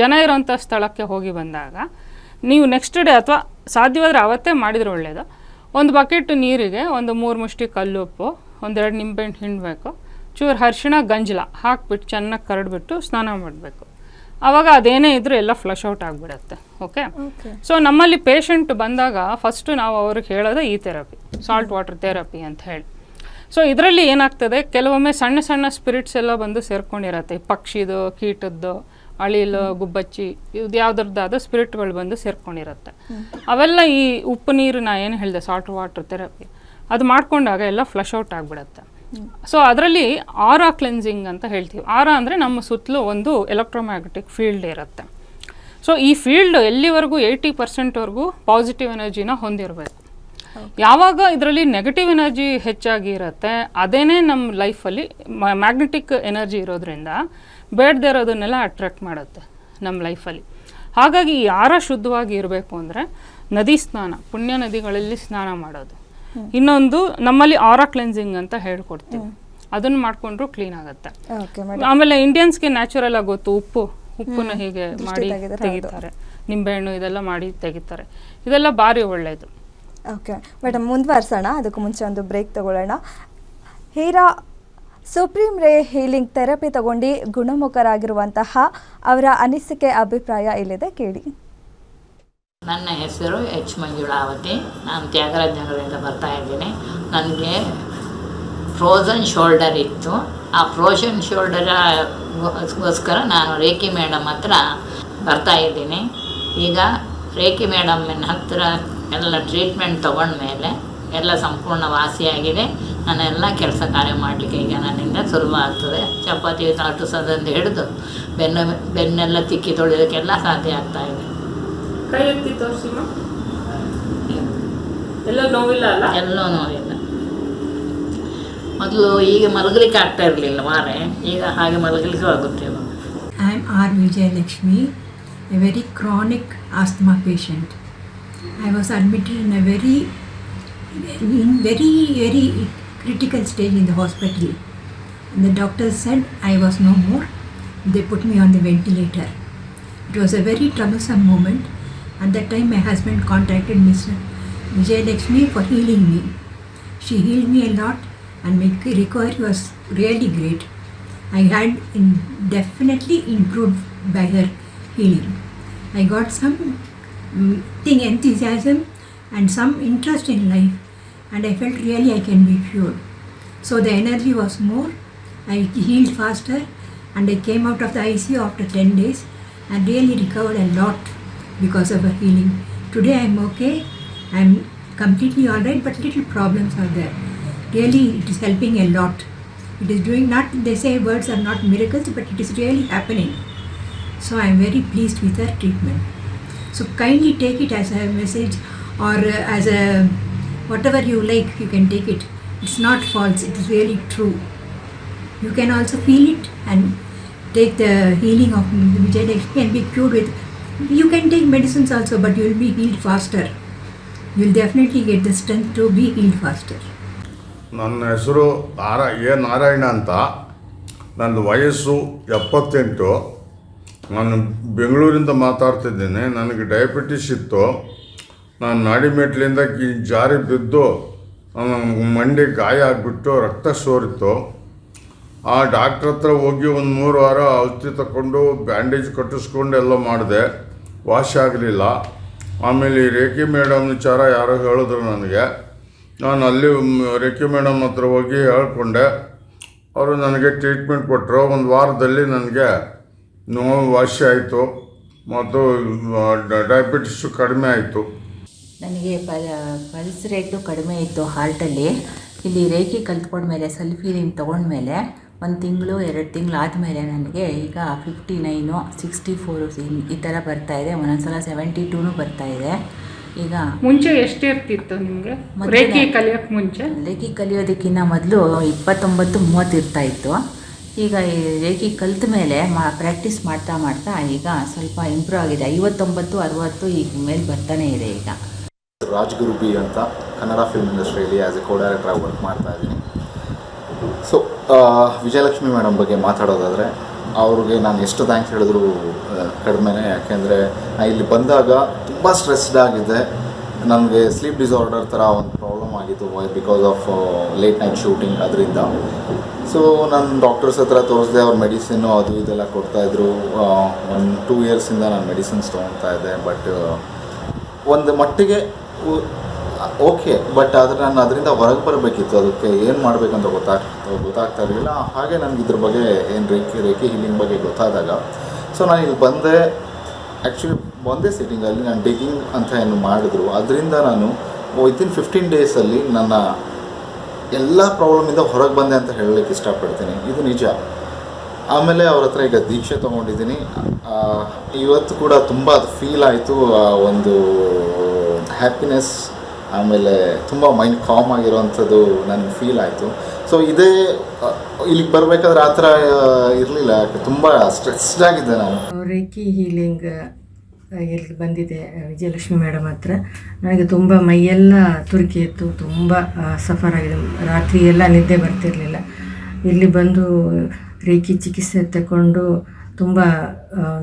ಜನ ಇರೋಂಥ ಸ್ಥಳಕ್ಕೆ ಹೋಗಿ ಬಂದಾಗ, ನೀವು ನೆಕ್ಸ್ಟ್ ಡೇ ಅಥವಾ ಸಾಧ್ಯವಾದರೆ ಅವತ್ತೇ ಮಾಡಿದ್ರೆ ಒಳ್ಳೆಯದು ಒಂದು ಬಕೆಟ್ ನೀರಿಗೆ ಒಂದು ಮೂರು ಮುಷ್ಟಿ ಕಲ್ಲುಪ್ಪು, ಒಂದೆರಡು ನಿಂಬೆಹಣ್ಣು ಹಿಂಡಬೇಕು, ಚೂರು ಅರಿಶಿಣ, ಗಂಜಲ ಹಾಕ್ಬಿಟ್ಟು ಚೆನ್ನಾಗಿ ಕರಡ್ಬಿಟ್ಟು ಸ್ನಾನ ಮಾಡಬೇಕು. ಆವಾಗ ಅದೇನೇ ಇದ್ದರೂ ಎಲ್ಲ ಫ್ಲಶ್ ಔಟ್ ಆಗಿಬಿಡುತ್ತೆ. ಓಕೆ ಸೊ ನಮ್ಮಲ್ಲಿ ಪೇಷಂಟ್ ಬಂದಾಗ ಫಸ್ಟು ನಾವು ಅವ್ರಿಗೆ ಹೇಳೋದು ಈ ಥೆರಪಿ ಸಾಲ್ಟ್ ವಾಟರ್ ಥೆರಪಿ ಅಂತ ಹೇಳಿ. ಸೊ ಇದರಲ್ಲಿ ಏನಾಗ್ತದೆ? ಕೆಲವೊಮ್ಮೆ ಸಣ್ಣ ಸಣ್ಣ ಸ್ಪಿರಿಟ್ಸ್ ಎಲ್ಲ ಬಂದು ಸೇರ್ಕೊಂಡಿರತ್ತೆ. ಪಕ್ಷಿದು ಕೀಟದ್ದು ಅಳಿಲು ಗುಬ್ಬಚ್ಚಿ ಇದು ಯಾವುದ್ರದ್ದಾದ ಸ್ಪಿರಿಟ್ಗಳು ಬಂದು ಸೇರ್ಕೊಂಡಿರುತ್ತೆ. ಅವೆಲ್ಲ ಈ ಉಪ್ಪು ನೀರು ನಾ ಏನು ಹೇಳಿದೆ ಸಾಲ್ಟ್ ವಾಟರ್ ಥೆರಪಿ ಅದು ಮಾಡ್ಕೊಂಡಾಗ ಎಲ್ಲ ಫ್ಲಶ್ ಔಟ್ ಆಗಿಬಿಡುತ್ತೆ. ಸೊ ಅದರಲ್ಲಿ ಆರಾ ಕ್ಲೆನ್ಸಿಂಗ್ ಅಂತ ಹೇಳ್ತೀವಿ. ಆರಾ ಅಂದರೆ ನಮ್ಮ ಸುತ್ತಲೂ ಒಂದು ಎಲೆಕ್ಟ್ರೋಮ್ಯಾಗ್ನೆಟಿಕ್ ಫೀಲ್ಡ್ ಇರುತ್ತೆ. ಸೊ ಈ ಫೀಲ್ಡ್ ಎಲ್ಲಿವರೆಗೂ ಏಯ್ಟಿ ಪರ್ಸೆಂಟ್ವರೆಗೂ ಪಾಸಿಟಿವ್ ಎನರ್ಜಿನ ಹೊಂದಿರಬೇಕು. ಯಾವಾಗ ಇದರಲ್ಲಿ ನೆಗೆಟಿವ್ ಎನರ್ಜಿ ಹೆಚ್ಚಾಗಿ ಇರುತ್ತೆ ಅದೇನೇ ನಮ್ಮ ಲೈಫಲ್ಲಿ ಮ್ಯಾಗ್ನೆಟಿಕ್ ಎನರ್ಜಿ ಇರೋದ್ರಿಂದ ಬೇಡದೇ ಇರೋದನ್ನೆಲ್ಲ ಅಟ್ರಾಕ್ಟ್ ಮಾಡುತ್ತೆ ನಮ್ಮ ಲೈಫಲ್ಲಿ ಹಾಗಾಗಿ ಯಾರ ಶುದ್ಧವಾಗಿ ಇರಬೇಕು ಅಂದರೆ ನದಿ ಸ್ನಾನ ಪುಣ್ಯ ನದಿಗಳಲ್ಲಿ ಸ್ನಾನ ಮಾಡೋದು. ಇನ್ನೊಂದು ನಮ್ಮಲ್ಲಿ ಆರಾ ಕ್ಲೆನ್ಸಿಂಗ್ ಅಂತ ಹೇಳ್ಕೊಡ್ತೀವಿ. ಅದನ್ನು ಮಾಡಿಕೊಂಡ್ರು ಕ್ಲೀನ್ ಆಗುತ್ತೆ. ಆಮೇಲೆ ಇಂಡಿಯನ್ಸ್ಗೆ ನ್ಯಾಚುರಲ್ ಆಗಿ ಗೊತ್ತು ಉಪ್ಪು. ಉಪ್ಪನ್ನ ಹೀಗೆ ಮಾಡಿ ತೆಗಿತಾರೆ. ನಿಂಬೆಹಣ್ಣು ಇದೆಲ್ಲ ಮಾಡಿ ತೆಗಿತಾರೆ. ಇದೆಲ್ಲ ಭಾರಿ ಒಳ್ಳೆಯದು. ಓಕೆ ಮೇಡಮ್ ಮುಂದುವರ್ಸೋಣ. ಅದಕ್ಕೂ ಮುಂಚೆ ಒಂದು ಬ್ರೇಕ್ ತಗೊಳ್ಳೋಣ. Heera supreme ray healing therapy ತಗೊಂಡು ಗುಣಮುಖರಾಗಿರುವಂತಹ ಅವರ ಅನಿಸಿಕೆ ಅಭಿಪ್ರಾಯ ಇಲ್ಲಿದೆ. ಕೇಳಿ. ನನ್ನ ಹೆಸರು ಎಚ್ ಮಂಜುಳಾವತಿ. ನಾನು ತ್ಯಾಗರಾಜ ನಗರದಿಂದ ಬರ್ತಾ ಇದ್ದೀನಿ. ನನಗೆ ಫ್ರೋಸನ್ ಶೋಲ್ಡರ್ ಇತ್ತು. ಆ ಫ್ರೋಷನ್ ಶೋಲ್ಡರ ಗೋಸ್ಕರ ನಾನು ರೇಖಿ ಮೇಡಮ್ ಹತ್ರ ಬರ್ತಾ ಇದ್ದೀನಿ. ಈಗ ರೇಖಿ ಮೇಡಮ್ಮಿನ ಹತ್ತಿರ ಎಲ್ಲ ಟ್ರೀಟ್ಮೆಂಟ್ ತೊಗೊಂಡ್ಮೇಲೆ ಎಲ್ಲ ಸಂಪೂರ್ಣ ವಾಸಿಯಾಗಿದೆ ನಾನೆಲ್ಲ ಕೆಲಸ ಕಾರ್ಯ ಮಾಡಲಿಕ್ಕೆ ಈಗ ನನ್ನಿಂದ ಸುಲಭ ಆಗ್ತದೆ. ಚಪಾತಿ ಲಟ್ಟಿಸೋದಂದು ಹಿಡಿದು ಬೆನ್ನು ಬೆನ್ನೆಲ್ಲ ತಿಕ್ಕಿ ತೊಳೆಯೋದಕ್ಕೆಲ್ಲ ಸಾಧ್ಯ ಆಗ್ತಾ ಇದೆ. ಕೈ ಎತ್ತಿ ತೋರಿಸಿ ಎಲ್ಲ ನೋವಿಲ್ಲ ಅಲ್ಲ? ಎಲ್ಲೂ ನೋವಿಲ್ಲ. ಮೊದಲು ಈಗ ಮಲಗಲಿಕ್ಕೆ ಆಗ್ತಾ ಇರಲಿಲ್ಲ ಮಾರೆ ಈಗ ಹಾಗೆ ಮಲಗಲಿಕ್ಕೂ ಆಗುತ್ತೆ ಇವಾಗ. I am R. Vijay Lakshmi, a very chronic asthma patient. I was admitted in a very, in very, very critical stage in the hospital. And the doctors said I was no more. They put me on the ventilator. It was a very troublesome moment. At that time, my husband contacted Mr. Vijay Lakshmi for healing me. She healed me a lot, and my recovery was really great. I had in definitely improved by her healing. I got some mm, thing enthusiasm and some interest in life, and I felt really I can be cured. So the energy was more, I healed faster, and I came out of the ICU after 10 days and really recovered a lot because of her healing. Today I'm okay, I'm completely alright, but little problems are there. Really, it is helping a lot. It is doing not, they say words are not miracles, but it is really happening. So I am very pleased with her treatment. So kindly take it as a message or uh, as a whatever you like, you can take it. It's not false, it is really true. You can also feel it and take the healing of Vijayalakshmi and be cured with. You can take medicines also, but you will be healed faster. You will definitely get the strength to be healed faster. ನನ್ನ ಹೆಸರು ನಾರಾ, A. Narayana ಅಂತ. ನನ್ನ ವಯಸ್ಸು ಎಪ್ಪತ್ತೆಂಟು. ನಾನು ಬೆಂಗಳೂರಿಂದ ಮಾತಾಡ್ತಿದ್ದೇನೆ. ನನಗೆ diabetes ಇತ್ತು. ನಾನು ನಾಡಿಮೆಟ್ಲಿಂದ ಮೆಟ್ಲಿಂದ ಜಾರಿ ಬಿದ್ದು ಮಂಡಿ ಗಾಯ ಆಗಿಬಿಟ್ಟು ರಕ್ತ ಸೋರಿತ್ತು. ಆ ಡಾಕ್ಟ್ರ್ ಹತ್ರ ಹೋಗಿ ಒಂದು ಮೂರು ವಾರ ಔಷಧಿ ತಗೊಂಡು ಬ್ಯಾಂಡೇಜ್ ಕಟ್ಟಿಸ್ಕೊಂಡು ಎಲ್ಲ ಮಾಡಿದೆ. ವಾಶ್ ಆಗಲಿಲ್ಲ. ಆಮೇಲೆ ರೇಖಿ ಮೇಡಮ್ ವಿಚಾರ ಯಾರೋ ಹೇಳಿದ್ರು ನನಗೆ. ನಾನು ಅಲ್ಲಿ ರೇಖೆ ಮೇಡಮ್ ಹತ್ರ ಹೋಗಿ ಹೇಳ್ಕೊಂಡೆ. ಅವರು ನನಗೆ ಟ್ರೀಟ್ಮೆಂಟ್ ಕೊಟ್ಟರು ಒಂದು ವಾರದಲ್ಲಿ ನನಗೆ ನೋವು ವಾಸಿ ಆಯಿತು. ಮತ್ತು ಡಯಾಬಿಟಿಸು ಕಡಿಮೆ ಆಯಿತು. ನನಗೆ ಪಲ್ ಪಲ್ಸ್ ರೇಟು ಕಡಿಮೆ ಇತ್ತು ಹಾರ್ಟಲ್ಲಿ ಇಲ್ಲಿ ರೇಖೆ ಕಲ್ತ್ಕೊಂಡ್ಮೇಲೆ ಸೆಲ್ಫ್ ಹೀಲಿಂಗ್ ತೊಗೊಂಡ್ಮೇಲೆ ಒಂದು ತಿಂಗಳು, ಎರಡು ತಿಂಗಳು ಆದಮೇಲೆ ನನಗೆ ಈಗ ಫಿಫ್ಟಿ ನೈನು ಸಿಕ್ಸ್ಟಿ ಫೋರು ಈ ಥರ ಬರ್ತಾಯಿದೆ ಒಂದೊಂದು ಸಲ ಸೆವೆಂಟಿ ಟೂನು ಬರ್ತಾ ಇದೆ. ಈಗ ಮುಂಚೆ ಎಷ್ಟು ಇರ್ತಿತ್ತು ನಿಮಗೆ ರೇಖೆ ಕಲಿಯೋಕ್ಕೆ ಮುಂಚೆ? ರೇಖೆ ಕಲಿಯೋದಕ್ಕಿಂತ ಮೊದಲು ಇಪ್ಪತ್ತೊಂಬತ್ತು ಮೂವತ್ತು ಇರ್ತಾ ಇತ್ತು. ಈಗ ಈ ರೇಖೆ ಕಲ್ತ ಮೇಲೆ ಮಾ ಪ್ರಾಕ್ಟೀಸ್ ಮಾಡ್ತಾ ಮಾಡ್ತಾ ಈಗ ಸ್ವಲ್ಪ ಇಂಪ್ರೂವ್ ಆಗಿದೆ. ಐವತ್ತೊಂಬತ್ತು ಅರವತ್ತು ಈಗ ಮೇಲೆ ಬರ್ತಾನೆ ಇದೆ ಈಗ. ರಾಜ್ಗುರು ಬಿ ಅಂತ ಕನ್ನಡ ಫಿಲ್ಮ್ ಇಂಡಸ್ಟ್ರಿಯಲ್ಲಿ ಆ್ಯಸ್ ಎ ಕೋ ಡೈರೆಕ್ಟ್ರಾಗಿ ವರ್ಕ್ ಮಾಡ್ತಾ ಇದ್ದೀನಿ. ಸೊ ವಿಜಯಲಕ್ಷ್ಮಿ ಮೇಡಮ್ ಬಗ್ಗೆ ಮಾತಾಡೋದಾದರೆ ಅವ್ರಿಗೆ ನಾನು ಎಷ್ಟು ಥ್ಯಾಂಕ್ಸ್ ಹೇಳಿದ್ರು ಕಡಿಮೆನೇ. ಯಾಕೆಂದರೆ ಇಲ್ಲಿ ಬಂದಾಗ ತುಂಬ ಸ್ಟ್ರೆಸ್ಡ್ ಆಗಿದೆ. ನನಗೆ ಸ್ಲೀಪ್ ಡಿಸಾರ್ಡರ್ ಥರ ಒಂದು ಪ್ರಾಬ್ಲಮ್ ಆಗಿತ್ತು because of late night shooting ಅದರಿಂದ. ಸೊ ನಾನು ಡಾಕ್ಟರ್ಸ್ ಹತ್ರ ತೋರಿಸಿದೆ, ಅವ್ರ ಮೆಡಿಸಿನ್ನು ಅದು ಇದೆಲ್ಲ ಕೊಡ್ತಾಯಿದ್ರು ಒಂದು ಟೂ ಇಯರ್ಸಿಂದ ನಾನು ಮೆಡಿಸಿನ್ಸ್ ತೊಗೊತಾ ಇದ್ದೆ ಬಟ್ ಒಂದು ಮಟ್ಟಿಗೆ ಓಕೆ ಬಟ್ ಆದರೆ ನಾನು ಅದರಿಂದ ಹೊರಗೆ ಬರಬೇಕಿತ್ತು. ಅದಕ್ಕೆ ಏನು ಮಾಡಬೇಕಂತ ಗೊತ್ತಾಗ್ತಾ ಗೊತ್ತಾಗ್ತಾ ಇರಲಿಲ್ಲ. ಹಾಗೆ ನನಗೆ ಇದ್ರ ಬಗ್ಗೆ ಏನು ರೇಖೆ ರೇಖೆ ಹೀಲಿಂಗ್ ಬಗ್ಗೆ ಗೊತ್ತಾದಾಗ ಸೊ ನಾನು ಇಲ್ಲಿ ಬಂದೆ. ಆ್ಯಕ್ಚುಲಿ ಒಂದೇ ಸಿಟ್ಟಿಂಗಲ್ಲಿ ನಾನು ಡಿಗ್ಗಿಂಗ್ ಅಂತ ಏನು ಮಾಡಿದ್ರು. ಅದರಿಂದ ನಾನು ವಿತಿನ್ ಫಿಫ್ಟೀನ್ ಡೇಸಲ್ಲಿ ನನ್ನ ಎಲ್ಲ ಪ್ರಾಬ್ಲಮಿಂದ ಹೊರಗೆ ಬಂದೆ ಅಂತ ಹೇಳಲಿಕ್ಕೆ ಇಷ್ಟಪಡ್ತೀನಿ. ಇದು ನಿಜ. ಆಮೇಲೆ ಅವ್ರ ಹತ್ರ ಈಗ ದೀಕ್ಷೆ ತೊಗೊಂಡಿದ್ದೀನಿ. ಇವತ್ತು ಕೂಡ ತುಂಬ ಅದು ಫೀಲ್ ಆಯಿತು. ಒಂದು ಹ್ಯಾಪಿನೆಸ್ ಆಮೇಲೆ ತುಂಬ ಮೈಂಡ್ ಕಾಮ್ ಆಗಿರೋವಂಥದ್ದು ನನಗೆ ಫೀಲ್ ಆಯಿತು. ಸೊ ಇದೇ ಇಲ್ಲಿಗೆ ಬರಬೇಕಾದ್ರೆ ಆ ಥರ ಇರಲಿಲ್ಲ. ತುಂಬ ಸ್ಟ್ರೆಸ್ಡ್ ಆಗಿದ್ದೆ ನಾನು. ರೇಕಿ ಹೀಲಿಂಗ್ ಇಲ್ಲಿ ಬಂದಿದೆ ವಿಜಯಲಕ್ಷ್ಮಿ ಮೇಡಮ್ ಹತ್ರ. ನನಗೆ ತುಂಬ ಮೈಯೆಲ್ಲ ತುರುಕಿ ಇತ್ತು, ತುಂಬ ಸಫರ್ ಆಗಿದೆ. ರಾತ್ರಿ ಎಲ್ಲ ನಿದ್ದೆ ಬರ್ತಿರಲಿಲ್ಲ. ಇಲ್ಲಿ ಬಂದು ರೇಖಿ ಚಿಕಿತ್ಸೆ ತಗೊಂಡು ತುಂಬ